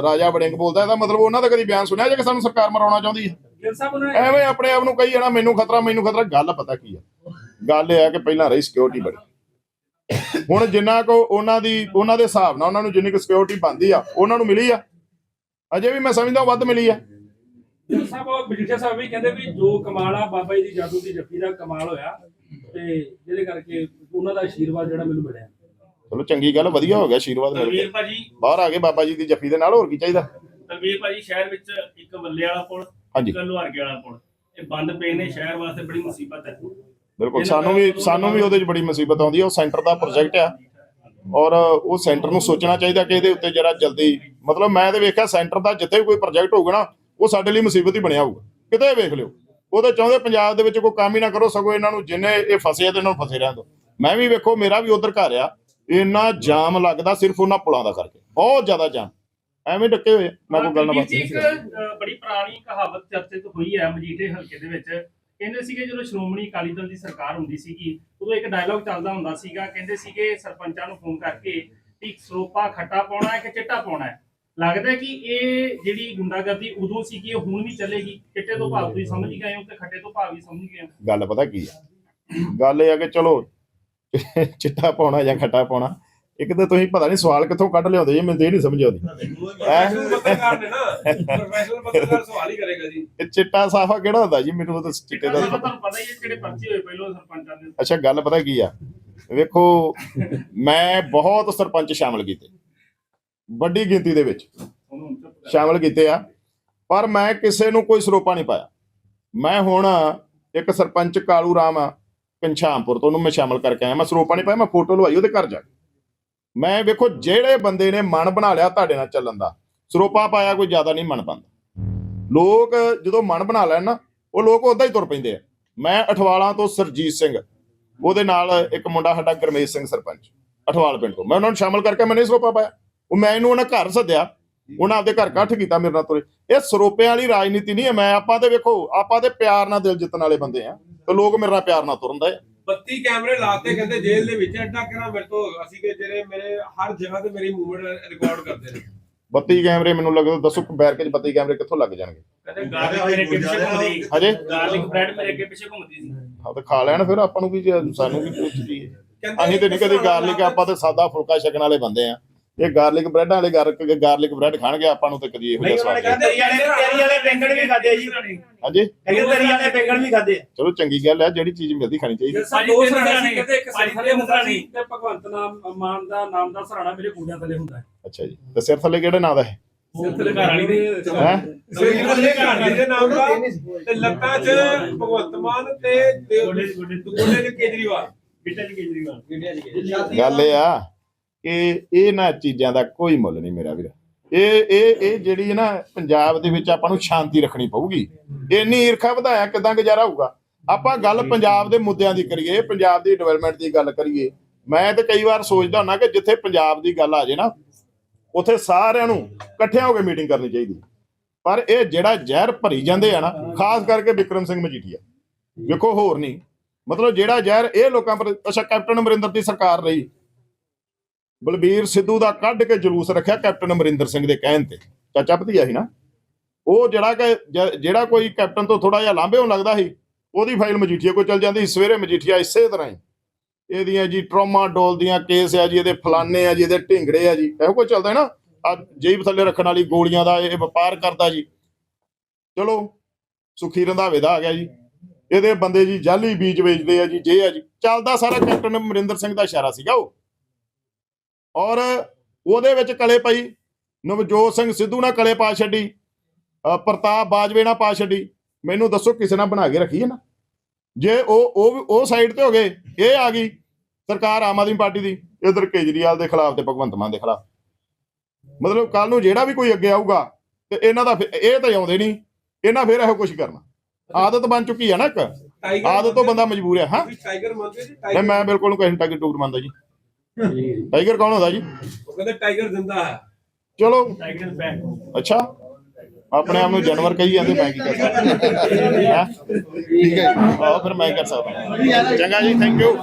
ਰਾਜਾ ਵੜਿੰਗ ਬੋਲਦਾ। ਇਹਦਾ ਮਤਲਬ ਉਹਨਾਂ ਦਾ ਕਦੀ ਬਿਆਨ ਸੁਣਿਆ ਜੇ ਕਿ ਸਾਨੂੰ ਸਰਕਾਰ ਮਰਾਉਣਾ ਚਾਹੁੰਦੀ ਹੈ ਗਿਲ ਸਾਹਿਬ ਉਹਨਾਂ ਨੇ ਐਵੇਂ ਆਪਣੇ ਆਪ ਨੂੰ ਕਹੀ ਜਾਣਾ ਮੈਨੂੰ ਖਤਰਾ ਮੈਨੂੰ ਖਤਰਾ ਗੱਲ ਪਤਾ ਕੀ ਆ? ਗੱਲ ਇਹ ਆ ਕਿ ਪਹਿਲਾਂ ਰਹੀ ਸਿਕਿਉਰਿਟੀ ਬੜੀ ਹੁਣ ਜਿੰਨਾ ਕੋ ਉਹਨਾਂ ਦੀ ਉਹਨਾਂ ਦੇ ਹਿਸਾਬ ਨਾਲ ਉਹਨਾਂ ਨੂੰ ਜਿੰਨੀ ਕੁ ਸਿਕਿਉਰਿਟੀ ਬੰਦੀ ਆ ਉਹਨਾਂ ਨੂੰ ਮਿਲੀ ਆ। ਅਜੇ ਵੀ ਮੈਂ ਸਮਝਦਾ ਵੱਧ ਮਿਲੀ ਆ। ਸਾਹਿਬ ਬਜੀਠੇ ਸਾਹਿਬ ਵੀ ਕਹਿੰਦੇ ਵੀ ਜੋ ਕਮਾਲ ਆ ਬਾਬਾ ਜੀ ਦੀ ਜਾਦੂ ਦੀ ਜੱਫੀ ਦਾ ਕਮਾਲ ਹੋਇਆ ਤੇ ਜਿਹਦੇ ਕਰਕੇ ਉਹਨਾਂ ਦਾ ਆਸ਼ੀਰਵਾਦ ਜਿਹੜਾ ਮੈਨੂੰ ਮਿਲਿਆ। ਚਲੋ ਚੰਗੀ ਗੱਲ ਵਧੀਆ ਹੋ ਗਿਆ ਆਸ਼ੀਰਵਾਦ ਮਿਲ ਤਲਵੀਰ ਗਿਆ ਭਾਜੀ। ਬਾਹਰ ਆ ਗਏ ਬਾਬਾ ਜੀ ਦੀ ਜੱਫੀ ਦੇ ਨਾਲ ਹੋਰ ਕੀ ਚਾਹੀਦਾ? ਤਲਵੀਰ ਭਾਜੀ ਸ਼ਹਿਰ ਵਿੱਚ ਇੱਕ ਵੱਲੇ ਵਾਲਾ ਪੁਲ ਹਾਂਜੀ। ਇੱਕ ਲੋਹਾਰਕੇ ਵਾਲਾ ਪੁਲ। ਇਹ ਬੰਦ ਪਏ ਨੇ ਸ਼ਹਿਰ ਵਾਸਤੇ ਬੜੀ ਮੁਸੀਬਤ ਹੈ। ਬਿਲਕੁਲ ਸਾਨੂੰ ਵੀ ਸਾਨੂੰ ਵੀ ਉਹਦੇ 'ਚ ਬੜੀ ਮੁਸੀਬਤ ਆਉਂਦੀ ਹੈ ਉਹ ਸੈਂਟਰ ਦਾ ਪ੍ਰੋਜੈਕਟ ਆ। ਔਰ ਉਹ ਸੈਂਟਰ ਨੂੰ ਸੋਚਣਾ ਚਾਹੀਦਾ ਕਿ ਇਹਦੇ ਉੱਤੇ ਜਰਾ ਜਲਦੀ ਮਤਲਬ ਮੈਂ ਤੇ ਵੇਖਿਆ ਸੈਂਟਰ ਦਾ ਜਿੱਥੇ ਵੀ ਕੋਈ ਪ੍ਰੋਜੈਕਟ ਹੋਊਗਾ ਨਾ ਉਹ ਸਾਡੇ ਲਈ ਮੁਸੀਬਤ ਹੀ ਬਣਿਆ ਹੋਊਗਾ। ਕਿਤੇ ਵੇਖ ਲਿਓ ਉਹ ਤਾਂ ਚਾਹੁੰਦੇ ਪੰਜਾਬ ਦੇ ਵਿੱਚ ਕੋਈ ਕੰਮ ਹੀ ਨਾ ਕਰੋ ਸਗੋਂ ਇਹਨਾਂ ਨੂੰ ਜਿੰਨੇ ਇਹ ਫਸੇ ਆ ਤੇ ਇਹਨਾਂ ਨੂੰ ਫਸੇ ਰਹਿਣ ਦਿਓ ਮੈਂ ਵੀ ਵੇਖੋ ਮੇਰਾ ਵੀ ਉਧਰ ਘਰ ਆ ਇੰਨਾ ਜਾਮ ਲੱਗਦਾ ਸਿਰਫ ਉਹਨਾਂ ਪੁਲਾਂ ਦਾ ਕਰਕੇ ਬਹੁਤ ਜ਼ਿਆਦਾ ਜਾਮ। ਐਵੇਂ ਡੱਕੇ ਹੋਏ ਨਾ ਕੋਈ ਗੱਲ ਨਾ ਬਾਤ ਇੱਕ ਅ, ਬੜੀ ਪੁਰਾਣੀ ਕਹਾਵਤ ਚਰਚਿਤ ਹੋਈ ਹੈ ਮਜੀਠੇ ਹਲਕੇ ਦੇ ਵਿੱਚ। ਕਹਿੰਦੇ ਸੀਗੇ ਜਦੋਂ ਸ਼੍ਰੋਮਣੀ ਅਕਾਲੀ ਦਲ ਦੀ ਸਰਕਾਰ ਹੁੰਦੀ ਸੀਗੀ ਉਦੋਂ ਇੱਕ ਡਾਇਲੌਗ ਚੱਲਦਾ ਹੁੰਦਾ ਸੀਗਾ ਕਹਿੰਦੇ ਸੀਗੇ ਸਰਪੰਚਾਂ ਨੂੰ ਫੋਨ ਕਰਕੇ ਵੀ ਸਰੋਪਾ ਖੱਟਾ ਪਾਉਣਾ ਹੈ ਕਿ ਚਿੱਟਾ ਪਾਉਣਾ ਹੈ? ਲੱਗਦਾ ਹੈ ਕਿ ਇਹ ਜਿਹੜੀ ਗੁੰਡਾਗਰਦੀ ਉਦੋਂ ਸੀਗੀ ਇਹ ਹੁਣ ਵੀ ਚੱਲੇਗੀ? ਚਿੱਟੇ ਤੋਂ ਭਾਵ ਤੁਸੀਂ ਸਮਝ ਗਏ ਹੋ ਤੇ ਖੱਟੇ ਤੋਂ ਭਾਵ ਵੀ ਸਮਝ ਗਏ ਹੋ? ਗੱਲ ਪਤਾ ਕੀ ਆ? ਗੱਲ ਇਹ ਆ ਕਿ ਚਲੋ ਚਿੱਟਾ ਪਾਉਣਾ ਜਾਂ ਖੱਟਾ ਪਾਉਣਾ ਇੱਕ ਤਾਂ ਤੁਸੀਂ ਪਤਾ ਨਹੀਂ ਸਵਾਲ ਕਿੱਥੋਂ ਕੱਢ ਲਿਆਉਂਦੇ ਜੀ ਮੈਨੂੰ ਤੇ ਇਹ ਨਹੀਂ ਸਮਝ ਆਉਂਦੀ। ਪ੍ਰੋਫੈਸ਼ਨਲ ਪੱਤਰਕਾਰ ਨੇ ਨਾ ਪ੍ਰੋਫੈਸ਼ਨਲ ਪੱਤਰਕਾਰ ਸਵਾਲ ਹੀ ਕਰੇਗਾ ਜੀ। ਇਹ ਚਿੱਟਾ ਸਾਫਾ ਕਿਹੜਾ ਹੁੰਦਾ ਜੀ? ਮੈਨੂੰ ਤਾਂ ਚਿੱਟੇ ਦਾ ਤੁਹਾਨੂੰ ਪਤਾ ਹੀ ਹੈ ਜਿਹੜੇ ਪਰਚੇ ਹੋਏ ਪਹਿਲਾਂ ਸਰਪੰਚਾਂ ਦੇ। ਅੱਛਾ ਗੱਲ ਪਤਾ ਕੀ ਆ? ਵੇਖੋ ਮੈਂ ਬਹੁਤ ਸਰਪੰਚ ਸ਼ਾਮਲ ਕੀਤੇ। ਵੱਡੀ ਗਿਣਤੀ ਦੇ ਵਿੱਚ ਉਹਨੂੰ ਸ਼ਾਮਲ ਕੀਤੇ ਆ। ਪਰ ਮੈਂ ਕਿਸੇ ਨੂੰ ਕੋਈ ਸਰੋਪਾ ਨਹੀਂ ਪਾਇਆ। ਮੈਂ ਹੁਣ ਇੱਕ ਸਰਪੰਚ ਕਾਲੂ ਰਾਮ ਆ ਕੰਛਾਮਪੁਰ ਤੋਂ ਉਹਨੂੰ ਮੈਂ ਸ਼ਾਮਲ ਕਰਕੇ ਆਇਆ। ਮੈਂ ਸਰੋਪਾ ਨਹੀਂ ਪਾਇਆ, ਮੈਂ ਫੋਟੋ ਲਵਾਈ ਉਹਦੇ ਘਰ ਜਾ ਕੇ। ਮੈਂ ਵੇਖੋ ਜਿਹੜੇ ਬੰਦੇ ਨੇ ਮਨ ਬਣਾ ਲਿਆ ਤੁਹਾਡੇ ਨਾਲ ਚੱਲਣ ਦਾ, ਸਰੋਪਾ ਪਾਇਆ ਕੋਈ ਜ਼ਿਆਦਾ ਨਹੀਂ ਮਨ ਪਾਉਂਦਾ ਲੋਕ ਜਦੋਂ ਮਨ ਬਣਾ ਲੈਣ ਨਾ, ਉਹ ਲੋਕ ਉਦਾਂ ਹੀ ਤੁਰ ਪੈਂਦੇ ਆ। ਮੈਂ ਅਠਵਾਲਾਂ ਤੋਂ ਸਰਜੀਤ ਸਿੰਘ, ਉਹਦੇ ਨਾਲ ਇੱਕ ਮੁੰਡਾ ਸਾਡਾ ਗਰਮੇਸ਼ ਸਿੰਘ ਸਰਪੰਚ, ਅਠਵਾਲ ਪਿੰਡ ਤੋਂ। ਮੈਂ ਉਹਨਾਂ ਨੂੰ ਸ਼ਾਮਲ ਕਰਕੇ ਮੈਂ ਨਹੀਂ ਸਰੋਪਾ ਪਾਇਆ। ਉਹ ਮੈਂ ਇਹਨੂੰ ਉਹਨਾਂ ਘਰ ਸੱਦਿਆ। ਉਹਨਾਂ ਆਪਦੇ ਘਰ ਇਕੱਠ ਕੀਤਾ ਮੇਰੇ ਨਾਲ ਤੁਰੇ। ਇਹ ਸਰੋਪਿਆਂ ਵਾਲੀ ਰਾਜਨੀਤੀ ਨਹੀਂ ਹੈ। ਮੈਂ ਆਪਾਂ ਤੇ ਵੇਖੋ ਆਪਾਂ ਤੇ ਪਿਆਰ ਨਾਲ ਦਿਲ ਜਿੱਤਣ ਵਾਲੇ ਬੰਦੇ ਆ। ਤੇ ਲੋਕ ਮੇਰੇ ਨਾਲ ਪਿਆਰ ਨਾਲ ਤੁਰਨਦੇ ਆ। 32 ਕੈਮਰੇ ਲਾਤੇ ਕਹਿੰਦੇ ਜੇਲ੍ਹ ਦੇ ਵਿੱਚ। ਐਡਾ ਕਿਹੜਾ ਮੇਰੇ ਤੋਂ ਅਸੀਂ ਕਿ ਜਿਹੜੇ ਮੇਰੇ ਹਰ ਜਗ੍ਹਾ ਤੇ ਮੇਰੀ ਮੂਵਮੈਂਟ ਰਿਕਾਰਡ ਕਰਦੇ ਨੇ। 32 ਕੈਮਰੇ ਮੈਨੂੰ ਲੱਗਦਾ ਦੱਸੋ ਬੈਰਕੇ 'ਚ 32 ਕੈਮਰੇ ਕਿੱਥੋਂ ਲੱਗ ਜਾਣਗੇ? ਕਹਿੰਦੇ ਗਾਰਲਿਕ ਮੇਰੇ ਅੱਗੇ ਪਿੱਛੇ ਘੁੰਮਦੀ। ਹਜੇ। ਗਾਰਲਿਕ ਬ੍ਰੈਡ ਮੇਰੇ ਅੱਗੇ ਪਿੱਛੇ ਘੁੰਮਦੀ ਸੀ। ਹਾਂ ਤੇ ਖਾ ਲੈਣ ਫਿਰ ਆਪਾਂ ਨੂੰ ਵੀ ਸਾਨੂੰ ਵੀ ਪੁੱਛ ਲਈਏ ਅਸੀਂ ਤੇ ਨਹੀਂ ਕਦੀ ਗਾਰਲਿਕ ਆਪਾਂ ਤੇ ਸਾਦਾ ਫੁਲਕਾ ਛਕਣ ਵਾਲੇ ਬੰਦੇ ਆ। ਇਹ ਗਾਰਲਿਕ ਬ੍ਰੈਡਾਂ ਵਾਲੇ ਗਾਰ- ਗਾਰਲਿਕ ਬ੍ਰੈਡ ਖਾਣਗੇ ਆਪਾਂ ਨੂੰ ਤੇ ਕਦੀ ਇਹੋ ਜਿਹਾ ਨਹੀਂ ਉਹਨਾਂ ਨੇ ਸਵਾਦ ਕਹਿੰਦੇ ਤੇਰੀ ਵਾਲੇ ਤੇਰੀ ਵਾਲੇ ਬੈਂਗਣ ਵੀ ਖਾਦੇ ਜੀ। ਹਾਂਜੀ? ਕਹਿੰਦੇ ਤੇਰੀ ਵਾਲੇ ਬੈਂਗਣ ਵੀ ਖਾਦੇ ਚਲੋ ਚੰਗੀ ਗੱਲ ਹੈ ਜਿਹੜੀ ਚੀਜ਼ ਮਿਲਦੀ ਖਾਣੀ ਚਾਹੀਦੀ। ਭਾਜੀ ਦੋ ਸਰਾਣੇ ਸਰਾਣੇ ਕਹਿੰਦੇ ਇੱਕ ਭਾਜੀ ਸਿਰ ਤਿੰਨ ਥੱਲੇ ਹੁੰਦਾ ਸਰਾਣੇ। ਸੀ ਤੇ ਭਗਵੰਤ ਨਾਮ ਮਾਨ ਦਾ ਨਾਮ ਦਾ ਸਰਾਣਾ ਮੇਰੇ ਗੋਡਿਆਂ ਥੱਲੇ ਹੁੰਦਾ ਹੈ। ਅੱਛਾ ਜੀ। ਤੇ ਸਿਰ ਥੱਲੇ ਕਿਹੜੇ ਨਾਂ ਦਾ ਹੈ? ਸਿਰ ਥੱਲੇ ਘਰ ਵਾਲੀ ਦੇ ਹੈ? ਸਰੀਰ ਵਾਲੇ ਘਾਟੀ ਦੇ ਨਾਮ ਦਾ ਤੇ ਲੱਤਾਂ 'ਚ ਭਗਵੰਤ ਮਾਨ ਤੇ ਤੇ ਗੋਡੇ 'ਚ ਕੇਜਰੀਵਾਲ। ਗਿੱਟੇ 'ਚ ਕੇਜਰੀਵਾਲ। ਗੱਲ ਇਹ ਆ ਕਿ ਇਹਨਾਂ ਚੀਜ਼ਾਂ ਦਾ ਕੋਈ ਮੁੱਲ ਨਹੀਂ ਮੇਰਾ ਵੀਰ। ਇਹ ਇਹ ਇਹ ਜਿਹੜੀ ਨਾ ਪੰਜਾਬ ਦੇ ਵਿੱਚ ਆਪਾਂ ਨੂੰ ਸ਼ਾਂਤੀ ਰੱਖਣੀ ਪਊਗੀ। ਇੰਨੀ ਈਰਖਾ ਵਧਾਇਆ ਕਿਦਾਂ ਗੁਜ਼ਾਰਾ ਹੋਊਗਾ? ਆਪਾਂ ਗੱਲ ਪੰਜਾਬ ਦੇ ਮੁੱਦਿਆਂ ਦੀ ਕਰੀਏ, ਪੰਜਾਬ ਦੀ ਡਿਵੈਲਪਮੈਂਟ ਦੀ ਗੱਲ ਕਰੀਏ। ਮੈਂ ਤੇ ਕਈ ਵਾਰ ਸੋਚਦਾ ਹੁੰਦਾ ਕਿ ਜਿੱਥੇ ਪੰਜਾਬ ਦੀ ਗੱਲ ਆ ਜੇ ਨਾ, ਉੱਥੇ ਸਾਰਿਆਂ ਨੂੰ ਇਕੱਠਿਆਂ ਹੋ ਕੇ ਮੀਟਿੰਗ ਕਰਨੀ ਚਾਹੀਦੀ। ਪਰ ਇਹ ਜਿਹੜਾ ਜ਼ਹਿਰ ਭਰੀ ਜਾਂਦੇ ਆ ਨਾ, ਖਾਸ ਕਰਕੇ ਵਿਕਰਮ ਸਿੰਘ ਮਜੀਠੀਆ। ਵੇਖੋ ਹੋਰ ਨਹੀਂ। ਮਤਲਬ ਜਿਹੜਾ ਜ਼ਹਿਰ ਇਹ ਲੋਕਾਂ ਪਰ, ਅੱਛਾ, ਕੈਪਟਨ ਅਮਰਿੰਦਰ ਦੀ ਸਰਕਾਰ ਰਹੀ। ਬਲਬੀਰ ਸਿੱਧੂ ਦਾ ਕੱਢ ਕੇ ਜਲੂਸ ਰੱਖਿਆ ਕੈਪਟਨ ਅਮਰਿੰਦਰ ਸਿੰਘ ਦੇ ਕਹਿਣ ਤੇ। ਚਾਚਾ ਭਤੀਆ ਸੀ ਨਾ। ਉਹ ਜਿਹੜਾ ਕਿ ਜਿਹੜਾ ਕੋਈ ਕੈਪਟਨ ਤੋਂ ਥੋੜਾ ਜਿਹਾ ਲਾਂਭੇ ਹੋਣ ਲੱਗਦਾ ਸੀ, ਉਹਦੀ ਫਾਈਲ ਮਜੀਠੀਆ ਕੋਲ ਚਲ ਜਾਂਦੀ ਸਵੇਰੇ ਮਜੀਠੀਆ ਇਸੇ ਤਰ੍ਹਾਂ ਹੀ। ਇਹਦੀਆਂ ਜੀ ਟਰੋਮਾ ਡੋਲ ਦੀਆਂ ਕੇਸ ਆ ਜੀ, ਇਹਦੇ ਫਲਾਨੇ ਆ ਜੀ, ਇਹਦੇ ਢਿੰਗੜੇ ਆ ਜੀ, ਇਹੋ ਕੋਈ ਚੱਲਦਾ ਹੈ ਨਾ। ਆ ਜੇਬ ਥੱਲੇ ਰੱਖਣ ਵਾਲੀ ਗੋਲੀਆਂ ਦਾ ਇਹ ਵਪਾਰ ਕਰਦਾ ਜੀ। ਚਲੋ, ਸੁਖੀ ਰੰਧਾਵੇ ਦਾ ਆ ਗਿਆ ਜੀ। ਇਹਦੇ ਬੰਦੇ ਜੀ ਜਾਲੀ ਬੀਜ ਵੇਚਦੇ ਆ ਜੀ, ਜੇ ਆ ਜੀ। ਚੱਲਦਾ ਸਾਰਾ ਕੈਪਟਨ ਅਮਰਿੰਦਰ ਸਿੰਘ ਦਾ ਇਸ਼ਾਰਾ ਸੀਗਾ ਉਹ। ਔਰ ਉਹਦੇ ਵਿੱਚ ਕਲੇ ਪਈ। ਨਵਜੋਤ ਸਿੰਘ ਸਿੱਧੂ ਨਾਲ ਕਲੇ ਪਾ ਛੱਡੀ। ਪ੍ਰਤਾਪ ਬਾਜਵੇ ਨਾਲ ਪਾ ਛੱਡੀ। ਮੈਨੂੰ ਦੱਸੋ ਕਿਸੇ ਨਾਲ ਬਣਾ ਕੇ ਰੱਖੀ ਹੈ ਨਾ? ਜੇ ਉਹ ਉਹ ਉਹ ਸਾਈਡ ਤੇ ਹੋ ਗਏ ਇਹ ਆ ਗਈ ਸਰਕਾਰ ਆਮ ਆਦਮੀ ਪਾਰਟੀ ਦੀ ਇਧਰ ਕੇਜਰੀਵਾਲ ਦੇ ਖਿਲਾਫ ਤੇ ਭਗਵੰਤ ਮਾਨ ਦੇ ਖਿਲਾਫ। ਮਤਲਬ ਕੱਲ ਨੂੰ ਜਿਹੜਾ ਵੀ ਕੋਈ ਅੱਗੇ ਆਊਗਾ ਤੇ ਇਹਨਾਂ ਦਾ ਇਹ ਤਾਂ ਆਉਂਦੇ ਨਹੀਂ ਇਹਨਾਂ ਫਿਰ ਇਹੋ ਕੁਝ ਕਰਨਾ। ਆਦਤ ਬਣ ਚੁੱਕੀ ਹੈ ਨਾ ਇੱਕ। ਆਦਤ ਤੋਂ ਬੰਦਾ ਮਜਬੂਰ ਹੈ? ਹਾਂ ਟਾਈਗਰ ਮੰਨਦੇ ਜੀ? ਮੈਂ ਬਿਲਕੁਲ ਕਹਿਣ ਟਾਈਗਰ ਟੂਰ ਮੰਨਦਾ ਜੀ। ਟਾਈਗਰ ਕੌਣ ਹੁੰਦਾ ਜੀ? ਉਹ ਕਹਿੰਦੇ ਟਾਈਗਰ ਜ਼ਿੰਦਾ ਹੈ। ਚਲੋ। ਟਾਈਗਰ ਬੈਕ ਅੱਛਾ। ਆਪਣੇ ਆਪ ਨੂੰ ਜਾਨਵਰ ਕਹੀ ਜਾਂਦੇ ਮੈਂ ਕੀ ਕਰ ਸਕਦਾ? ਹੈਂ? ਠੀਕ ਹੈ ਆਹੋ ਫਿਰ ਮੈਂ ਕੀ ਕਰ ਸਕਦਾ। ਚੰਗਾ ਜੀ ਥੈਂਕ ਯੂ